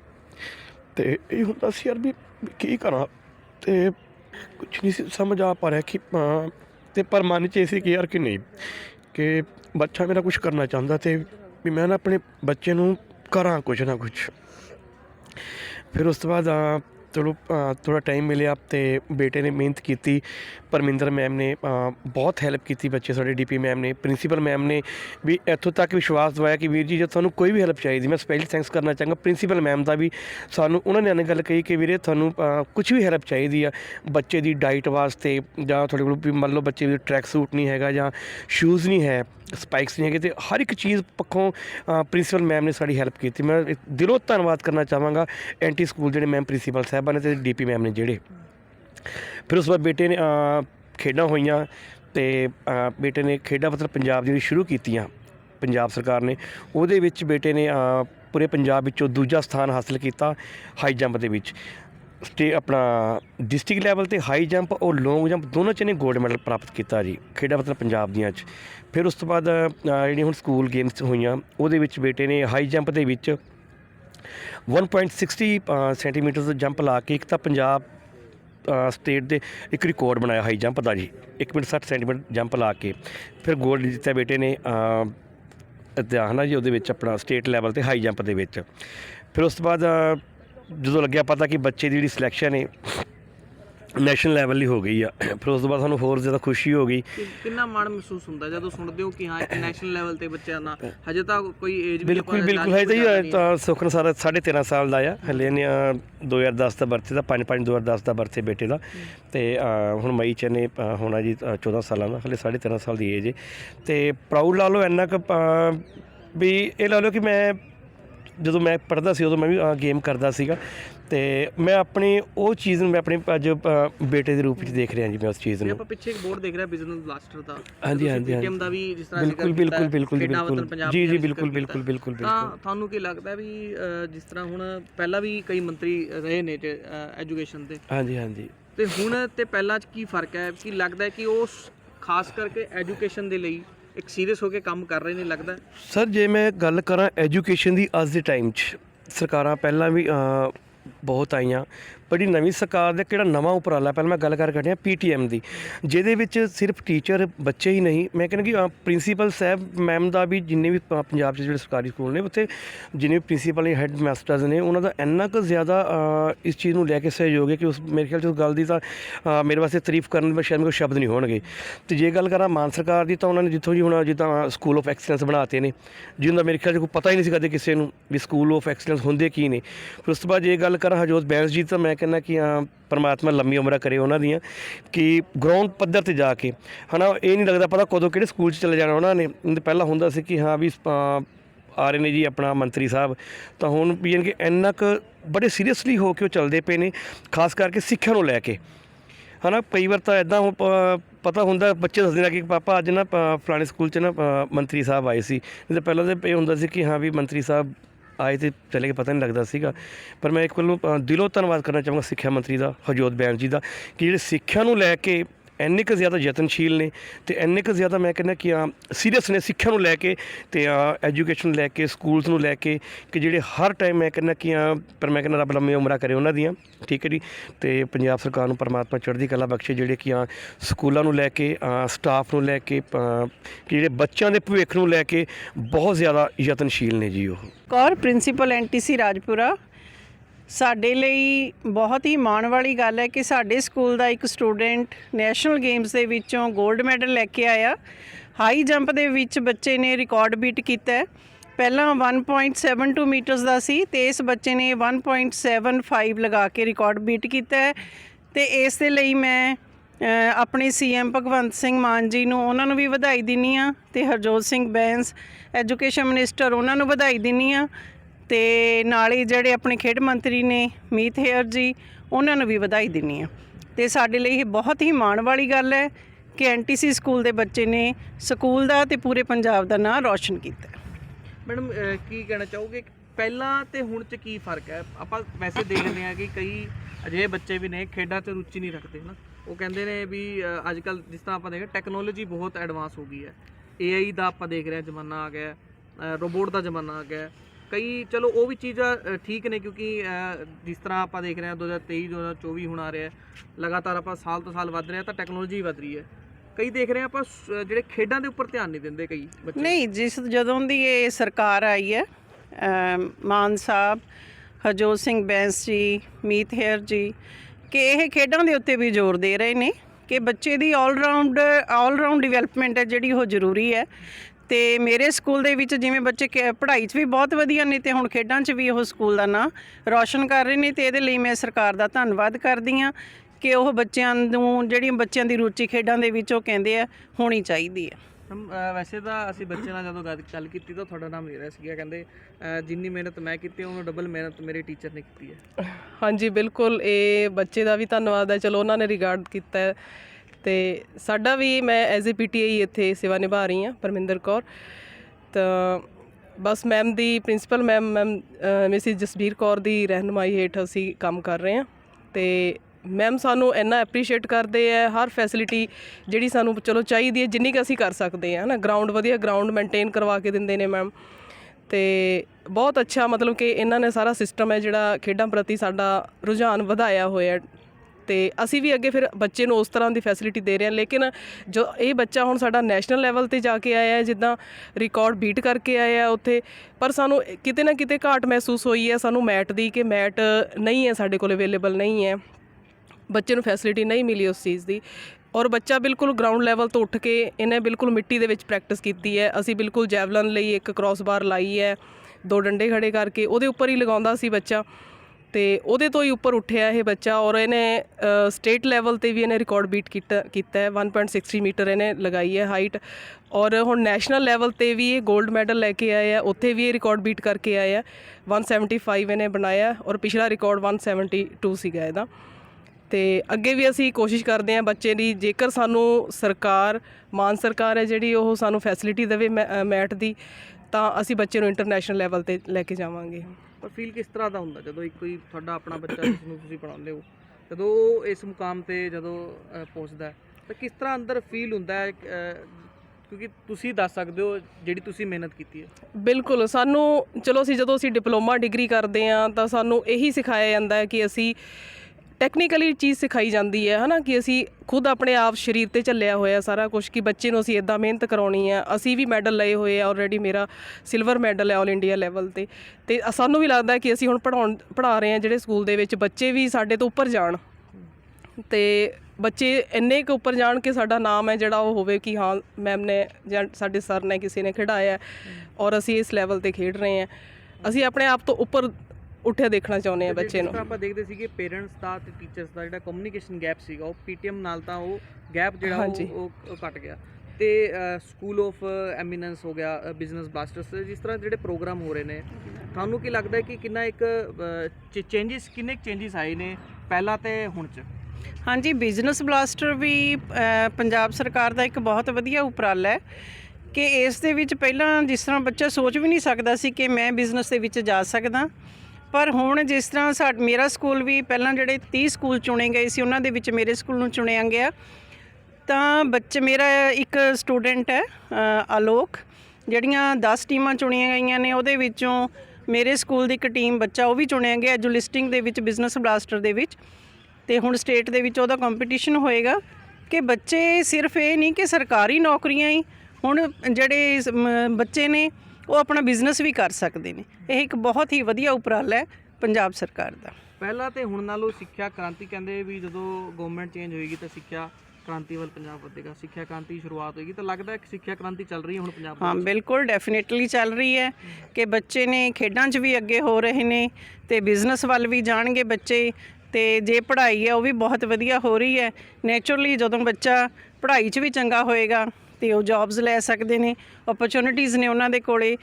ਤੇ ਇਹ ਹੁੰਦਾ ਸੀ ਯਾਰ ਵੀ ਕੀ ਕਰਾਂ? ਤੇ ਕੁਝ ਨਹੀਂ ਸੀ ਸਮਝ ਆ ਪਾ ਰਿਹਾ ਕਿ ਤੇ ਪਰ ਮਨ 'ਚ ਇਹ ਸੀ ਕਿ ਯਾਰ ਕਿ ਨਹੀਂ ਕਿ ਬੱਚਾ ਮੇਰਾ ਕੁਝ ਕਰਨਾ ਚਾਹੁੰਦਾ ਤੇ ਵੀ ਮੈਂ ਨਾ ਆਪਣੇ ਬੱਚੇ ਨੂੰ ਕਰਾਂ ਕੁਝ ਨਾ ਕੁਝ ਫਿਰ ਉਸ ਤੋਂ ਬਾਅਦ ਅ, ਚਲੋ ਥੋੜਾ ਟਾਈਮ ਮਿਲਿਆ ਤੇ ਬੇਟੇ ਨੇ ਮਿਹਨਤ ਕੀਤੀ। ਪਰਮਿੰਦਰ ਮੈਮ ਨੇ ਬਹੁਤ ਹੈਲਪ ਕੀਤੀ ਬੱਚੇ ਸਾਡੇ ਡੀਪੀ ਮੈਮ ਨੇ। ਪ੍ਰਿੰਸੀਪਲ ਮੈਮ ਨੇ ਵੀ ਇੱਥੋਂ ਤੱਕ ਵਿਸ਼ਵਾਸ ਦਵਾਇਆ ਕਿ ਵੀਰ ਜੀ, ਜੇ ਤੁਹਾਨੂੰ ਕੋਈ ਵੀ ਹੈਲਪ ਚਾਹੀਦੀ, ਮੈਂ ਸਪੈਸ਼ਲ ਥੈਂਕਸ ਕਰਨਾ ਚਾਹਾਂਗਾ। ਪ੍ਰਿੰਸੀਪਲ ਮੈਮ ਦਾ ਵੀ ਸਾਨੂੰ, ਉਹਨਾਂ ਨੇ ਇਹ ਗੱਲ ਕਹੀ ਕਿ ਵੀਰੇ ਤੁਹਾਨੂੰ ਕੁਝ ਵੀ ਹੈਲਪ ਚਾਹੀਦੀ ਆ, ਬੱਚੇ ਦੀ ਡਾਈਟ ਵਾਸਤੇ ਜਾਂ ਤੁਹਾਡੇ ਕੋਲ ਵੀ ਮੰਨ ਲਓ ਬੱਚੇ ਦੀ ਟਰੈਕ ਸੂਟ ਨਹੀਂ ਹੈਗਾ ਜਾਂ ਸ਼ੂਜ਼ ਨਹੀਂ ਹੈ ਸਪਾਈਕਸ ਨਹੀਂ ਹੈਗੇ ਤੇ ਹਰ ਇੱਕ ਚੀਜ਼ ਪੱਖੋਂ ਪ੍ਰਿੰਸੀਪਲ ਮੈਮ ਨੇ ਸਾਡੀ ਹੈਲਪ ਕੀਤੀ। ਮੈਂ ਦਿਲੋਂ ਧੰਨਵਾਦ ਕਰਨਾ ਚਾਹਾਂਗਾ ਐਂਟੀ ਸਕੂਲ ਜਿਹੜੇ ਮੈਮ ਪ੍ਰਿੰਸੀਪਲ ਸਾਹਿਬਾਨ ਨੇ ਤੇ ਡੀਪੀ ਮੈਮ ਨੇ ਜਿਹੜੇ। ਫਿਰ ਉਸ ਤੋਂ ਬਾਅਦ ਬੇਟੇ ਨੇ ਖੇਡਾਂ ਹੋਈਆਂ ਤੇ ਬੇਟੇ ਨੇ ਖੇਡਾਂ ਮਤਲਬ ਪੰਜਾਬ ਜਿਹੜੀ ਸ਼ੁਰੂ ਕੀਤੀਆਂ, ਪੰਜਾਬ ਸਰਕਾਰ ਨੇ। ਉਹਦੇ ਵਿੱਚ ਬੇਟੇ ਨੇ ਪੂਰੇ ਪੰਜਾਬ ਵਿੱਚੋਂ ਦੂਜਾ ਸਥਾਨ ਹਾਸਲ ਕੀਤਾ, ਹਾਈ ਜੰਪ ਦੇ ਵਿੱਚ। ਸਟੇ ਆਪਣਾ ਡਿਸਟ੍ਰਿਕਟ ਲੈਵਲ ਤੇ ਹਾਈ ਜੰਪ ਔਰ ਲੌਂਗ ਜੰਪ ਦੋਨੋਂ ਚ ਨੇ 골ਡ ਮੈਡਲ ਪ੍ਰਾਪਤ ਕੀਤਾ ਜੀ ਖੇਡਾਂ ਮਤਲਬ ਪੰਜਾਬ ਦੀਆਂ ਚ। ਫਿਰ ਉਸ ਤੋਂ ਬਾਅਦ ਅ, ਜਿਹੜੀ ਹੁਣ ਸਕੂਲ ਗੇਮਸ ਹੋਈਆਂ ਉਹਦੇ ਵਿੱਚ ਬੇਟੇ ਨੇ ਹਾਈ ਜੰਪ ਦੇ ਵਿੱਚ 1.60 ਸੈਂਟੀਮੀਟਰ ਦਾ ਜੰਪ ਲਾ ਕੇ ਇੱਕ ਤਾਂ ਪੰਜਾਬ ਸਟੇਟ ਦੇ ਇੱਕ ਰਿਕਾਰਡ ਬਣਾਇਆ ਹਾਈ ਜੰਪ ਦਾ ਜੀ 1 ਮਿੰਟ 60 ਸੈਂਟੀਮੀਟਰ ਜੰਪ ਲਾ ਕੇ। ਫਿਰ 골ਡ ਜਿੱਤਿਆ ਬੇਟੇ ਨੇ ਅ, ਇਤਿਹਾਸ ਨਾ ਜੀ ਉਹਦੇ ਵਿੱਚ ਆਪਣਾ ਸਟੇਟ ਲੈਵਲ ਤੇ ਹਾਈ ਜੰਪ ਦੇ ਵਿੱਚ। ਫਿਰ ਉਸ ਤੋਂ ਬਾਅਦ ਜਦੋਂ ਲੱਗਿਆ ਪਤਾ ਕਿ ਬੱਚੇ ਦੀ ਜਿਹੜੀ ਸਿਲੈਕਸ਼ਨ ਹੈ ਨੈਸ਼ਨਲ ਲੈਵਲ ਲਈ ਹੋ ਗਈ ਆ। ਫਿਰ ਉਸ ਤੋਂ ਬਾਅਦ ਸਾਨੂੰ ਹੋਰ ਜ਼ਿਆਦਾ ਖੁਸ਼ੀ ਹੋ ਗਈ। ਕਿੰਨਾ ਮਾਣ ਮਹਿਸੂਸ ਹੁੰਦਾ ਜਦੋਂ ਸੁਣਦੇ ਹੋ ਕਿ ਹਾਂ ਇੱਕ ਨੈਸ਼ਨਲ ਲੈਵਲ ਤੇ ਬੱਚਿਆਂ ਦਾ ਹਜੇ ਤਾਂ ਕੋਈ ਏਜ ਵੀ ਬਿਲਕੁਲ ਬਿਲਕੁਲ ਹੈ ਜੀ ਤਾਂ ਸੁਖਨ ਸਾਰਾ 13.5 ਸਾਲ ਦਾ ਆ। ਹਲੇ ਨੇ ਅ, 2010 ਦਾ ਬਰਥਡੇ ਦਾ 5 5 2010 ਦਾ ਬਰਥਡੇ ਬੇਟੇ ਦਾ। ਤੇ ਹੁਣ ਮਈ ਚ ਨੇ ਹੋਣਾ ਜੀ ਅ, 14 ਸਾਲਾਂ ਦਾ ਹਲੇ 13.5 ਸਾਲ ਦੀ ਏਜ ਹੈ ਤੇ ਪ੍ਰਾਊਡ ਲਾ ਲਓ ਇੰਨਾ ਕੁ ਵੀ ਇਹ ਲਾ ਲਓ ਕਿ ਮੈਂ ਜਦੋਂ ਮੈਂ ਪੜ੍ਹਦਾ ਸੀ ਉਦੋਂ ਮੈਂ ਵੀ ਗੇਮ ਕਰਦਾ ਸੀਗਾ। ਤੇ ਮੈਂ ਆਪਣੀ ਉਹ ਚੀਜ਼ ਨੂੰ ਮੈਂ ਆਪਣੇ ਅੱਜ ਬੇਟੇ ਦੇ ਰੂਪ ਵਿੱਚ ਦੇਖ ਰਿਹਾ ਜੀ ਮੈਂ ਉਸ ਚੀਜ਼ ਨੂੰ। ਆਪਾਂ ਪਿੱਛੇ ਇੱਕ ਬੋਰਡ ਦੇਖ ਰਹੇ ਬਿਜ਼ਨਸ ਬਲਾਸਟਰ ਦਾ। ਹਾਂਜੀ, ਹਾਂਜੀ, ਪੀਟੀਐਮ ਦਾ ਵੀ ਜਿਸ ਤਰ੍ਹਾਂ ਬਿਲਕੁਲ ਬਿਲਕੁਲ ਬਿਲਕੁਲ ਬਿਲਕੁਲ। ਜੀ ਜੀ ਬਿਲਕੁਲ ਬਿਲਕੁਲ। ਬਿਲਕੁਲ ਤਾਂ ਤੁਹਾਨੂੰ ਕੀ ਲੱਗਦਾ ਵੀ ਜਿਸ ਤਰ੍ਹਾਂ ਹੁਣ ਪਹਿਲਾਂ ਵੀ ਕਈ ਮੰਤਰੀ ਰਹੇ ਨੇ ਐਜੂਕੇਸ਼ਨ ਦੇ। ਹਾਂਜੀ ਹਾਂਜੀ। ਤੇ ਹੁਣ ਤੇ ਪਹਿਲਾਂ ਚ ਕੀ ਫ਼ਰਕ ਹੈ? ਕੀ ਲੱਗਦਾ ਹੈ ਕਿ ਉਹ ਖਾਸ ਕਰਕੇ ਐਜੂਕੇਸ਼ਨ ਦੇ ਲਈ ਇੱਕ ਸੀਰੀਅਸ ਹੋ ਕੇ ਕੰਮ ਕਰ ਰਹੇ ਨੇ, ਲੱਗਦਾ? ਸਰ ਜੇ ਮੈਂ ਗੱਲ ਕਰਾਂ ਐਜੂਕੇਸ਼ਨ ਦੀ ਅੱਜ ਦੇ ਟਾਈਮ 'ਚ, ਸਰਕਾਰਾਂ ਪਹਿਲਾਂ ਵੀ ਬਹੁਤ ਆਈਆਂ। ਪਰ ਜਿਹੜੀ ਨਵੀਂ ਸਰਕਾਰ ਦਾ ਕਿਹੜਾ ਨਵਾਂ ਉਪਰਾਲਾ, ਪਹਿਲਾਂ ਮੈਂ ਗੱਲ ਕਰ ਕੱਢਿਆ ਪੀਟੀਐਮ ਦੀ, ਜਿਹਦੇ ਵਿੱਚ ਸਿਰਫ ਟੀਚਰ ਬੱਚੇ ਹੀ ਨਹੀਂ, ਮੈਂ ਕਹਿੰਦਾ ਕਿ ਪ੍ਰਿੰਸੀਪਲ ਸਾਹਿਬ ਮੈਮ ਦਾ ਵੀ ਜਿੰਨੇ ਵੀ ਪੰਜਾਬ 'ਚ ਜਿਹੜੇ ਸਰਕਾਰੀ ਸਕੂਲ ਨੇ, ਉੱਥੇ ਜਿੰਨੇ ਵੀ ਪ੍ਰਿੰਸੀਪਲ ਨੇ ਹੈੱਡ ਮਾਸਟਰਸ ਨੇ, ਉਹਨਾਂ ਦਾ ਇੰਨਾ ਕੁ ਜ਼ਿਆਦਾ ਇਸ ਚੀਜ਼ ਨੂੰ ਲੈ ਕੇ ਸਹਿਯੋਗ ਹੈ ਕਿ ਉਸ, ਮੇਰੇ ਖਿਆਲ 'ਚ ਉਸ ਗੱਲ ਦੀ ਤਾਂ ਮੇਰੇ ਵਾਸਤੇ ਤਾਰੀਫ ਕਰਨ ਵਿੱਚ ਸ਼ਾਇਦ ਕੋਈ ਸ਼ਬਦ ਨਹੀਂ ਹੋਣਗੇ। ਤੇ ਜੇ ਗੱਲ ਕਰਾਂ ਮਾਨ ਸਰਕਾਰ ਦੀ, ਤਾਂ ਉਹਨਾਂ ਨੇ ਜਿੱਥੋਂ ਜੀ ਹੁਣ ਜਿੱਦਾਂ ਸਕੂਲ ਆਫ ਐਕਸਲੈਂਸ ਬਣਾਤੇ ਨੇ, ਜਿਹਨਾਂ ਦਾ ਮੇਰੇ ਖਿਆਲ 'ਚ ਕੋਈ ਪਤਾ ਹੀ ਨਹੀਂ ਸੀ ਕਦੇ ਕਿਸੇ ਨੂੰ ਵੀ ਸਕੂਲ ਆਫ ਐਕਸਲੈਂਸ ਹੁੰਦੇ ਕੀ ਨੇ। ਫਿਰ ਉਸ ਤੋਂ ਬਾਅਦ ਜੇ ਗੱਲ ਕਰਾਂ ਹਜੋਤ ਬੈਂਸ ਜੀ, ਤਾਂ ਮੈਂ ਕਹਿੰਦਾ ਕਿ, ਹਾਂ, ਪਰਮਾਤਮਾ ਲੰਮੀ ਉਮਰਾਂ ਕਰੇ ਉਹਨਾਂ ਦੀਆਂ, ਕਿ ਗਰਾਊਂਡ ਪੱਧਰ ਤੇ ਜਾ ਕੇ, ਹਨਾ, ਇਹ ਨਹੀਂ ਲੱਗਦਾ ਪਤਾ ਕਦੋਂ ਕਿਹੜੇ ਸਕੂਲ 'ਚ ਚਲੇ ਜਾਣਾ ਉਹਨਾਂ ਨੇ ਪਹਿਲਾਂ ਹੁੰਦਾ ਸੀ ਕਿ, ਹਾਂ, ਵੀ ਆ ਰਹੇ ਨੇ ਜੀ ਆਪਣਾ ਮੰਤਰੀ ਸਾਹਿਬ, ਤਾਂ ਹੁਣ ਵੀ ਯਾਨੀ ਕਿ ਇੰਨਾ ਕੁ ਬੜੇ ਸੀਰੀਅਸਲੀ ਹੋ ਕੇ ਉਹ ਚੱਲਦੇ ਪਏ ਨੇ, ਖਾਸ ਕਰਕੇ ਸਿੱਖਿਆ ਨੂੰ ਲੈ ਕੇ, ਹਨਾ, ਕਈ ਵਾਰ ਤਾਂ ਇਦਾਂ ਪਤਾ ਹੁੰਦਾ, ਬੱਚੇ ਦੱਸਦੇ ਨੇ ਕਿ ਪਾਪਾ, ਅੱਜ ਨਾ ਪ- ਫਲਾਣੇ ਸਕੂਲ 'ਚ ਨਾ ਮੰਤਰੀ ਸਾਹਿਬ ਆਏ ਸੀ, ਨਹੀਂ ਤਾਂ ਪਹਿਲਾਂ ਤਾਂ ਇਹ ਹੁੰਦਾ ਸੀ ਕਿ, ਹਾਂ, ਵੀ ਮੰਤਰੀ ਸਾਹਿਬ ਆਏ ਤੇ ਚਲੇ ਕੇ ਪਤਾ ਨਹੀਂ ਲੱਗਦਾ ਸੀਗਾ। ਪਰ ਮੈਂ ਇੱਕ ਵੱਲੋਂ ਅ, ਦਿਲੋਂ ਧੰਨਵਾਦ ਕਰਨਾ ਚਾਹਾਂਗਾ ਸਿੱਖਿਆ ਮੰਤਰੀ ਦਾ ਹਰਜੋਤ ਬੈਂਸ ਜੀ ਦਾ ਕਿ ਜਿਹੜੇ ਸਿੱਖਿਆ ਨੂੰ ਲੈ ਕੇ ਇੰਨੇ ਕੁ ਜ਼ਿਆਦਾ ਯਤਨਸ਼ੀਲ ਨੇ ਤੇ ਇੰਨੇ ਕੁ ਜ਼ਿਆਦਾ ਮੈਂ ਕਹਿੰਦਾ ਕਿ ਸੀਰੀਅਸ ਨੇ ਸਿੱਖਿਆ ਨੂੰ ਲੈ ਕੇ ਤੇ ਐਜੂਕੇਸ਼ਨ ਲੈ ਕੇ ਸਕੂਲਸ ਨੂੰ ਲੈ ਕੇ ਕਿ ਜਿਹੜੇ ਹਰ ਟਾਈਮ ਮੈਂ ਕਹਿੰਦਾ ਕਿ ਅ, ਪਰ ਮੈਂ ਕਹਿੰਦਾ ਰੱਬ ਲੰਮੀ ਉਮਰਾਂ ਕਰੇ ਉਹਨਾਂ ਦੀਆਂ ਠੀਕ ਹੈ ਜੀ? ਤੇ ਪੰਜਾਬ ਸਰਕਾਰ ਨੂੰ ਪਰਮਾਤਮਾ ਚੜ੍ਹਦੀ ਕਲਾ ਬਖਸ਼ੇ ਜਿਹੜੇ ਕਿ ਆ ਸਕੂਲਾਂ ਨੂੰ ਲੈ ਕੇ ਸਟਾਫ ਨੂੰ ਲੈ ਕੇ ਜਿਹੜੇ ਬੱਚਿਆਂ ਦੇ ਭਵਿੱਖ ਨੂੰ ਲੈ ਕੇ ਬਹੁਤ ਜ਼ਿਆਦਾ ਯਤਨਸ਼ੀਲ ਨੇ ਜੀ ਉਹ। Kaur principal NTC Rajpura. ਸਾਡੇ ਲਈ ਬਹੁਤ ਹੀ ਮਾਣ ਵਾਲੀ ਗੱਲ ਹੈ ਕਿ ਸਾਡੇ ਸਕੂਲ ਦਾ ਇੱਕ ਸਟੂਡੈਂਟ ਨੈਸ਼ਨਲ ਗੇਮਸ ਦੇ ਵਿੱਚੋਂ 골ਡ ਮੈਡਲ ਲੈ ਕੇ ਆਇਆ। ਹਾਈ ਜੰਪ ਦੇ ਵਿੱਚ ਬੱਚੇ ਨੇ ਰਿਕਾਰਡ ਬੀਟ ਕੀਤਾ ਹੈ। ਪਹਿਲਾਂ 1.72 ਮੀਟਰਸ ਦਾ ਸੀ ਤੇ ਇਸ ਬੱਚੇ ਨੇ 1.75 ਲਗਾ ਕੇ ਰਿਕਾਰਡ ਬੀਟ ਕੀਤਾ ਹੈ। ਤੇ ਇਸ ਦੇ ਲਈ ਮੈਂ ਅ, ਆਪਣੇ ਸੀਐਮ ਭਗਵੰਤ ਸਿੰਘ ਮਾਨ ਜੀ ਨੂੰ ਉਹਨਾਂ ਨੂੰ ਵੀ ਵਧਾਈ ਦਿੰਨੀ ਆ ਤੇ ਹਰਜੋਤ ਸਿੰਘ ਬੈਂਸ ਐਜੂਕੇਸ਼ਨ ਮਿਨਿਸਟਰ ਉਹਨਾਂ ਨੂੰ ਵਧਾਈ ਦਿੰਨੀ ਆ ਤੇ ਨਾਲ ਹੀ ਜਿਹੜੇ ਆਪਣੇ ਖੇਡ ਮੰਤਰੀ ਨੇ ਮੀਤ ਹੇਅਰ ਜੀ, ਉਹਨਾਂ ਨੂੰ ਵੀ ਵਧਾਈ ਦਿੰਨੀ ਆ ਤੇ ਸਾਡੇ ਲਈ ਇਹ ਬਹੁਤ ਹੀ ਮਾਣ ਵਾਲੀ ਗੱਲ ਹੈ ਕਿ ਐਨਟੀਸੀ ਸਕੂਲ ਦੇ ਬੱਚੇ ਨੇ ਸਕੂਲ ਦਾ ਤੇ ਪੂਰੇ ਪੰਜਾਬ ਦਾ ਨਾਂ ਰੌਸ਼ਨ ਕੀਤਾ। ਮੈਡਮ ਕੀ ਕਹਿਣਾ ਚਾਹੋਗੇ? ਪਹਿਲਾਂ ਤੇ ਹੁਣ ਚ ਕੀ ਫ਼ਰਕ ਹੈ? ਆਪਾਂ ਵੈਸੇ ਦੇਖਦੇ ਹਾਂ ਕਿ ਕਈ ਅਜਿਹੇ ਬੱਚੇ ਵੀ ਨੇ, ਖੇਡਾਂ 'ਚ ਰੁਚੀ ਨਹੀਂ ਰੱਖਦੇ ਨਾ ਉਹ ਕਹਿੰਦੇ ਨੇ ਵੀ ਅੱਜ ਕੱਲ ਜਿਸ ਤਰ੍ਹਾਂ ਆਪਾਂ ਦੇਖਦੇ ਟੈਕਨੋਲੋਜੀ ਬਹੁਤ ਐਡਵਾਂਸ ਹੋ ਗਈ ਹੈ। AI ਦਾ ਆਪਾਂ ਦੇਖ ਰਹੇ ਹਾਂ, ਜ਼ਮਾਨਾ ਆ ਗਿਆ ਰੋਬੋਟ ਦਾ ਜ਼ਮਾਨਾ ਆ ਗਿਆ। ਕਈ ਚਲੋ ਉਹ ਵੀ ਚੀਜ਼ਾਂ ਅਹ, ਠੀਕ ਨੇ ਕਿਉਂਕਿ ਅਹ, ਜਿਸ ਤਰ੍ਹਾਂ ਆਪਾਂ ਦੇਖ ਰਹੇ ਹਾਂ 2023 2024 ਹੁਣ ਆ ਰਿਹਾ ਹੈ। ਲਗਾਤਾਰ ਆਪਾਂ ਸਾਲ ਤੋਂ ਸਾਲ ਵੱਧ ਰਿਹਾ ਤਾਂ ਟੈਕਨੋਲੋਜੀ ਵੱਧ ਰਹੀ ਹੈ। ਕਈ ਦੇਖ ਰਹੇ ਹਾਂ ਆਪਾਂ ਸ- ਜਿਹੜੇ ਖੇਡਾਂ ਦੇ ਉੱਪਰ ਧਿਆਨ ਨਹੀਂ ਦਿੰਦੇ ਕਈ ਬੱਚੇ। ਨਹੀਂ ਜਿਸ ਜਦੋਂ ਦੀ ਇਹ ਸਰਕਾਰ ਆਈ ਹੈ ਅਮ ਮਾਨ ਸਾਹਿਬ ਹਰਜੋਤ ਸਿੰਘ ਬੈਂਸ ਜੀ ਮੀਤ ਹੇਅਰ ਜੀ ਕਿ ਇਹ ਖੇਡਾਂ ਦੇ ਉੱਤੇ ਵੀ ਜ਼ੋਰ ਦੇ ਰਹੇ ਨੇ ਕਿ ਬੱਚੇ ਦੀ 올 ਰਾਊਂਡ 올 ਰਾਊਂਡ ਡਿਵੈਲਪਮੈਂਟ ਹੈ ਜਿਹੜੀ ਉਹ ਜ਼ਰੂਰੀ ਹੈ। ਤੇ ਮੇਰੇ ਸਕੂਲ ਦੇ ਵਿੱਚ ਜਿਵੇਂ ਬੱਚੇ ਪੜ੍ਹਾਈ 'ਚ ਵੀ ਬਹੁਤ ਵਧੀਆ ਨੇ ਤੇ ਹੁਣ ਖੇਡਾਂ 'ਚ ਵੀ ਉਹ ਸਕੂਲ ਦਾ ਨਾਂ ਰੌਸ਼ਨ ਕਰ ਰਹੇ ਨੇ ਤੇ ਇਹਦੇ ਲਈ ਮੈਂ ਸਰਕਾਰ ਦਾ ਧੰਨਵਾਦ ਕਰਦੀ ਹਾਂ ਕਿ ਉਹ ਬੱਚਿਆਂ ਨੂੰ ਜਿਹੜੀਆਂ ਬੱਚਿਆਂ ਦੀ ਰੁਚੀ ਖੇਡਾਂ ਦੇ ਵਿੱਚ ਉਹ ਕਹਿੰਦੇ ਆ ਹੋਣੀ ਚਾਹੀਦੀ ਹੈ। ਵੈਸੇ ਤਾਂ ਅਸੀਂ ਬੱਚੇ ਨਾਲ ਜਦੋਂ ਗੱਲ ਕੀਤੀ ਤਾਂ ਤੁਹਾਡਾ ਨਾਮ ਲੈ ਰਿਹਾ ਸੀਗਾ ਕਹਿੰਦੇ ਜਿੰਨੀ ਮਿਹਨਤ ਮੈਂ ਕੀਤੀ ਉਹਨੂੰ ਡਬਲ ਮਿਹਨਤ ਮੇਰੇ ਟੀਚਰ ਨੇ ਕੀਤੀ ਹੈ। ਹਾਂਜੀ ਬਿਲਕੁਲ ਇਹ ਬੱਚੇ ਦਾ ਵੀ ਧੰਨਵਾਦ ਹੈ ਚਲੋ ਉਹਨਾਂ ਨੇ ਰਿਗਾਰਡ ਕੀਤਾ ਹੈ। ਤੇ ਸਾਡਾ ਵੀ ਮੈਂ ਐਜ਼ ਏ ਪੀਟੀਆਈ ਇੱਥੇ ਸੇਵਾ ਨਿਭਾ ਰਹੀ ਹਾਂ, ਪਰਮਿੰਦਰ ਕੌਰ। ਤਾਂ ਬਸ ਮੈਮ ਦੀ principal ma'am ma'am Mrs Jasbir Kaur ਦੀ ਰਹਿਨਮਾਈ ਹੇਠ ਅਸੀਂ ਕੰਮ ਕਰ ਰਹੇ ਹਾਂ। ਤੇ ਮੈਮ ਸਾਨੂੰ ਇੰਨਾ ਐਪਰੀਸ਼ੀਏਟ ਕਰਦੇ ਆ, ਹਰ ਫੈਸਿਲਿਟੀ ਜਿਹੜੀ ਸਾਨੂੰ ਚਲੋ ਚਾਹੀਦੀ ਹੈ, ਜਿੰਨੀ ਕੁ ਅਸੀਂ ਕਰ ਸਕਦੇ ਹਾਂ ਨਾ ਗਰਾਊਂਡ ਵਧੀਆ ਗਰਾਊਂਡ ਮੇਨਟੇਨ ਕਰਵਾ ਕੇ ਦਿੰਦੇ ਨੇ ਮੈਮ ਤੇ ਬਹੁਤ ਅੱਛਾ ਮਤਲਬ ਕਿ ਇਹਨਾਂ ਨੇ ਸਾਰਾ ਸਿਸਟਮ ਹੈ ਜਿਹੜਾ ਖੇਡਾਂ ਪ੍ਰਤੀ ਸਾਡਾ ਰੁਝਾਨ ਵਧਾਇਆ ਹੋਇਆ ਤੇ ਅਸੀਂ ਵੀ ਅੱਗੇ ਫਿਰ ਬੱਚੇ ਨੂੰ ਉਸ ਤਰ੍ਹਾਂ ਦੀ ਫੈਸਿਲਿਟੀ ਦੇ ਰਹੇ ਹਾਂ। ਲੇਕਿਨ ਜੋ ਇਹ ਬੱਚਾ ਹੁਣ ਸਾਡਾ ਨੈਸ਼ਨਲ ਲੈਵਲ ਤੇ ਜਾ ਕੇ ਆਇਆ ਹੈ, ਜਿੱਦਾਂ ਰਿਕਾਰਡ ਬੀਟ ਕਰਕੇ ਆਇਆ ਹੈ ਉੱਥੇ, ਪਰ ਸਾਨੂੰ ਕਿਤੇ ਨਾ ਕਿਤੇ ਘਾਟ ਮਹਿਸੂਸ ਹੋਈ ਹੈ ਸਾਨੂੰ ਮੈਟ ਦੀ ਕਿ ਮੈਟ ਨਹੀਂ ਹੈ ਸਾਡੇ ਕੋਲ ਅਵੇਲੇਬਲ ਨਹੀਂ ਹੈ। ਬੱਚੇ ਨੂੰ ਫੈਸਿਲਿਟੀ ਨਹੀਂ ਮਿਲੀ ਉਸ ਚੀਜ਼ ਦੀ। ਔਰ ਬੱਚਾ ਬਿਲਕੁਲ ਗਰਾਊਂਡ ਲੈਵਲ ਤੋਂ ਉੱਠ ਕੇ ਇਹਨੇ ਬਿਲਕੁਲ ਮਿੱਟੀ ਦੇ ਵਿੱਚ ਪ੍ਰੈਕਟਿਸ ਕੀਤੀ ਹੈ। ਅਸੀਂ ਬਿਲਕੁਲ ਜੈਵਲਨ ਲਈ ਇੱਕ ਕ੍ਰਾਸ ਬਾਰ ਲਾਈ ਹੈ, ਦੋ ਡੰਡੇ ਖੜੇ ਕਰਕੇ ਉਹਦੇ ਉੱਪਰ ਹੀ ਲਗਾਉਂਦਾ ਸੀ ਬੱਚਾ। ਤੇ ਉਹਦੇ ਤੋਂ ਹੀ ਉੱਪਰ ਉੱਠਿਆ ਇਹ ਬੱਚਾ ਔਰ ਇਹਨੇ ਸਟੇਟ ਲੈਵਲ ਤੇ ਵੀ ਇਹਨੇ ਰਿਕਾਰਡ ਬੀਟ ਕੀਤਾ ਕੀਤਾ ਹੈ। 1.63 ਮੀਟਰ ਇਹਨੇ ਲਗਾਈ ਹੈ ਹਾਈਟ ਔਰ ਹੁਣ ਨੈਸ਼ਨਲ ਲੈਵਲ ਤੇ ਵੀ ਇਹ 골ਡ ਮੈਡਲ ਲੈ ਕੇ ਆਇਆ ਉੱਥੇ ਵੀ ਇਹ ਰਿਕਾਰਡ ਬੀਟ ਕਰਕੇ ਆਇਆ 175 ਇਹਨੇ ਬਣਾਇਆ ਔਰ ਪਿਛਲਾ ਰਿਕਾਰਡ 172 ਸੀਗਾ ਇਹਦਾ। ਤੇ ਅੱਗੇ ਵੀ ਅਸੀਂ ਕੋਸ਼ਿਸ਼ ਕਰਦੇ ਹਾਂ ਬੱਚੇ ਦੀ, ਜੇਕਰ ਸਾਨੂੰ ਸਰਕਾਰ, ਮਾਨ ਸਰਕਾਰ ਹੈ ਜਿਹੜੀ ਉਹ ਸਾਨੂੰ ਫੈਸਿਲਿਟੀ ਦੇਵੇ ਮੈ- ਮੈਟ ਦੀ, ਤਾਂ ਅਸੀਂ ਬੱਚੇ ਨੂੰ ਇੰਟਰਨੈਸ਼ਨਲ ਲੈਵਲ ਤੇ ਲੈ ਕੇ ਜਾਵਾਂਗੇ। ਪਰ ਫੀਲ ਕਿਸ ਤਰ੍ਹਾਂ ਦਾ ਹੁੰਦਾ? ਜਦੋਂ ਇੱਕ ਕੋਈ ਤੁਹਾਡਾ ਆਪਣਾ ਬੱਚਾ ਜਿਸ ਨੂੰ ਤੁਸੀਂ ਪੜਾਉਂਦੇ ਹੋ, ਜਦੋਂ ਉਹ ਇਸ ਮੁਕਾਮ ਤੇ ਜਦੋਂ ਪਹੁੰਚਦਾ ਤਾਂ ਕਿਸ ਤਰ੍ਹਾਂ ਅੰਦਰ ਫੀਲ ਹੁੰਦਾ ਹੈ ਕਿਉਂਕਿ ਤੁਸੀਂ ਦੱਸ ਸਕਦੇ ਹੋ ਜਿਹੜੀ ਤੁਸੀਂ ਮਿਹਨਤ ਕੀਤੀ ਹੈ। ਬਿਲਕੁਲ, ਸਾਨੂੰ, ਚਲੋ ਅਸੀਂ ਜਦੋਂ ਅਸੀਂ ਡਿਪਲੋਮਾ ਡਿਗਰੀ ਕਰਦੇ ਹਾਂ, ਤਾਂ ਸਾਨੂੰ ਇਹੀ ਸਿਖਾਇਆ ਜਾਂਦਾ ਹੈ ਕਿ ਅਸੀਂ ਟੈਕਨੀਕਲੀ ਚੀਜ਼ ਸਿਖਾਈ ਜਾਂਦੀ ਹੈ, ਹਨਾ, ਕਿ ਅਸੀਂ ਖੁਦ ਆਪਣੇ ਆਪ ਸਰੀਰ ਤੇ ਚੱਲਿਆ ਹੋਇਆ ਸਾਰਾ ਕੁਝ ਕਿ ਬੱਚੇ ਨੂੰ ਅਸੀਂ ਇਦਾਂ ਮਿਹਨਤ ਕਰਾਉਣੀ ਹੈ, ਅਸੀਂ ਵੀ ਮੈਡਲ ਲਏ ਹੋਏ ਆ ਆਲਰੇਡੀ ਮੇਰਾ ਸਿਲਵਰ ਮੈਡਲ ਹੈ ਆਲ ਇੰਡੀਆ ਲੈਵਲ ਤੇ। ਤੇ ਸਾਨੂੰ ਵੀ ਲੱਗਦਾ ਕਿ ਅਸੀਂ ਹੁਣ ਪੜਾਉਣ ਪੜਾ ਰਹੇ ਹਾਂ ਜਿਹੜੇ ਸਕੂਲ ਦੇ ਵਿੱਚ ਬੱਚੇ ਵੀ ਸਾਡੇ ਤੋਂ ਉੱਪਰ ਜਾਣ। ਤੇ ਬੱਚੇ ਇੰਨੇ ਕੁ ਉੱਪਰ ਜਾਣ ਕੇ ਸਾਡਾ ਨਾਮ ਹੈ ਜਿਹੜਾ ਉਹ ਹੋਵੇ ਕਿ ਹਾਂ ਮੈਮ ਨੇ ਜਾਂ ਸਾਡੇ ਸਰ ਨੇ ਕਿਸੇ ਨੇ ਖਿਡਾਇਆ ਔਰ ਅਸੀਂ ਇਸ ਲੈਵਲ ਤੇ ਖੇਡ ਰਹੇ ਹਾਂ। ਅਸੀਂ ਆਪਣੇ ਆਪ ਤੋਂ ਉੱਪਰ ਉੱਠਿਆ ਦੇਖਣਾ ਚਾਹੁੰਦੇ ਹਾਂ ਤੇ ਬੱਚੇ ਨੂੰ। ਆਪਾਂ ਦੇਖਦੇ ਸੀਗੇ ਪੇਰੈਂਟਸ ਦਾ ਤੇ ਟੀਚਰਸ ਦਾ ਜਿਹੜਾ ਕਮਿਊਨੀਕੇਸ਼ਨ ਗੈਪ ਸੀਗਾ ਉਹ ਪੀਟੀਐਮ ਨਾਲ ਤਾਂ ਉਹ ਗੈਪ ਜਿਹੜਾ। ਉਹ ਕੱਟ ਗਿਆ। ਤੇ ਸਕੂਲ ਆਫ ਐਮੀਨੈਂਸ ਹੋ ਗਿਆ ਬਿਜ਼ਨਸ ਬਲਾਸਟਰਸ ਜਿਸ ਤਰ੍ਹਾਂ ਜਿਹੜੇ ਪ੍ਰੋਗਰਾਮ ਹੋ ਰਹੇ ਨੇ ਤੁਹਾਨੂੰ ਕੀ ਲੱਗਦਾ ਹੈ ਕਿ ਕਿੰਨਾ ਇੱਕ ਚੇਂਜਸ ਕਿੰਨੇ ਚੇਂਜਸ ਆਏ ਨੇ ਪਹਿਲਾਂ ਤੇ ਹੁਣ ਚ? ਹਾਂਜੀ ਬਿਜ਼ਨਸ ਬਲਾਸਟਰ ਵੀ ਪੰਜਾਬ ਸਰਕਾਰ ਦਾ ਇੱਕ ਬਹੁਤ ਵਧੀਆ ਉਪਰਾਲਾ ਹੈ ਕਿ ਇਸ ਦੇ ਵਿੱਚ ਪਹਿਲਾਂ ਜਿਸ ਤਰ੍ਹਾਂ ਬੱਚਾ ਸੋਚ ਵੀ ਨਹੀਂ ਸਕਦਾ ਸੀ ਕਿ ਮੈਂ ਬਿਜ਼ਨਸ ਦੇ ਵਿੱਚ ਜਾ ਸਕਦਾ ਪਰ ਹੁਣ ਜਿਸ ਤਰ੍ਹਾਂ ਸਾ ਮੇਰਾ ਸਕੂਲ ਵੀ ਪਹਿਲਾਂ ਜਿਹੜੇ 30 ਸਕੂਲ ਚੁਣੇ ਗਏ ਸੀ ਉਹਨਾਂ ਦੇ ਵਿੱਚ ਮੇਰੇ ਸਕੂਲ ਨੂੰ ਚੁਣਿਆ ਗਿਆ ਤਾਂ ਬੱਚੇ ਮੇਰਾ ਇੱਕ ਸਟੂਡੈਂਟ ਹੈ ਅ, ਆਲੋਕ ਜਿਹੜੀਆਂ 10 ਟੀਮਾਂ ਚੁਣੀਆਂ ਗਈਆਂ ਨੇ ਉਹਦੇ ਵਿੱਚੋਂ ਮੇਰੇ ਸਕੂਲ ਦੀ ਇੱਕ ਟੀਮ ਬੱਚਾ ਉਹ ਵੀ ਚੁਣਿਆ ਗਿਆ ਜੋ ਲਿਸਟਿੰਗ ਦੇ ਵਿੱਚ ਬਿਜ਼ਨਸ ਬਲਾਸਟਰ ਦੇ ਵਿੱਚ। ਤੇ ਹੁਣ ਸਟੇਟ ਦੇ ਵਿੱਚ ਉਹਦਾ ਕੰਪੀਟੀਸ਼ਨ ਹੋਏਗਾ ਕਿ ਬੱਚੇ ਸਿਰਫ ਇਹ ਨਹੀਂ ਕਿ ਸਰਕਾਰੀ ਨੌਕਰੀਆਂ ਹੀ ਹੁਣ ਜਿਹੜੇ ਬੱਚੇ ਨੇ ਉਹ ਆਪਣਾ ਬਿਜ਼ਨਸ ਵੀ ਕਰ ਸਕਦੇ ਨੇ। ਇਹ ਇੱਕ ਬਹੁਤ ਹੀ ਵਧੀਆ ਉਪਰਾਲਾ ਹੈ ਪੰਜਾਬ ਸਰਕਾਰ ਦਾ। ਪਹਿਲਾਂ ਤੇ ਹੁਣ ਨਾਲੋਂ ਸਿੱਖਿਆ ਕ੍ਰਾਂਤੀ ਕਹਿੰਦੇ ਵੀ ਜਦੋਂ ਗਵਰਨਮੈਂਟ ਚੇਂਜ ਹੋਏਗੀ ਤਾਂ ਸਿੱਖਿਆ ਕ੍ਰਾਂਤੀ ਵੱਲ ਪੰਜਾਬ ਵਧੇਗਾ। ਸਿੱਖਿਆ ਕ੍ਰਾਂਤੀ ਦੀ ਸ਼ੁਰੂਆਤ ਹੋਏਗੀ ਤਾਂ ਲੱਗਦਾ ਹੈ ਕਿ ਸਿੱਖਿਆ ਕ੍ਰਾਂਤੀ ਚੱਲ ਰਹੀ ਹੈ ਹੁਣ ਪੰਜਾਬ ਹਾਂ ਬਿਲਕੁਲ ਡੈਫੀਨਿਟਲੀ ਚੱਲ ਰਹੀ ਹੈ ਕਿ ਬੱਚੇ ਨੇ ਖੇਡਾਂ 'ਚ ਵੀ ਅੱਗੇ ਹੋ ਰਹੇ ਨੇ ਤੇ ਬਿਜ਼ਨਸ ਵੱਲ ਵੀ ਜਾਣਗੇ ਬੱਚੇ ਤੇ ਜੇ ਪੜ੍ਹਾਈ ਹੈ ਉਹ ਵੀ ਬਹੁਤ ਵਧੀਆ ਹੋ ਰਹੀ ਹੈ। ਨੇਚਰਲੀ ਜਦੋਂ ਬੱਚਾ ਪੜ੍ਹਾਈ 'ਚ ਵੀ ਚੰਗਾ ਹੋਏਗਾ ਤੇ ਉਹ ਜੌਬਸ ਲੈ ਸਕਦੇ ਨੇ ਓਪਰਚੁਨਿਟੀਆਂ ਨੇ ਉਹਨਾਂ ਦੇ ਕੋਲੇ।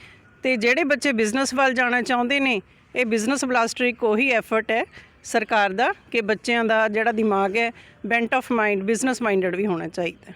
ਤੇ ਜਿਹੜੇ ਬੱਚੇ ਬਿਜ਼ਨਸ ਵੱਲ ਜਾਣਾ ਚਾਹੁੰਦੇ ਨੇ, ਇਹ ਬਿਜ਼ਨਸ ਬਲਾਸਟਰ ਇੱਕ ਉਹੀ ਐਫਰਟ ਹੈ ਸਰਕਾਰ ਦਾ ਕਿ ਬੱਚਿਆਂ ਦਾ ਜਿਹੜਾ ਦਿਮਾਗ ਹੈ bent of mind business minded ਵੀ ਹੋਣਾ ਚਾਹੀਦਾ।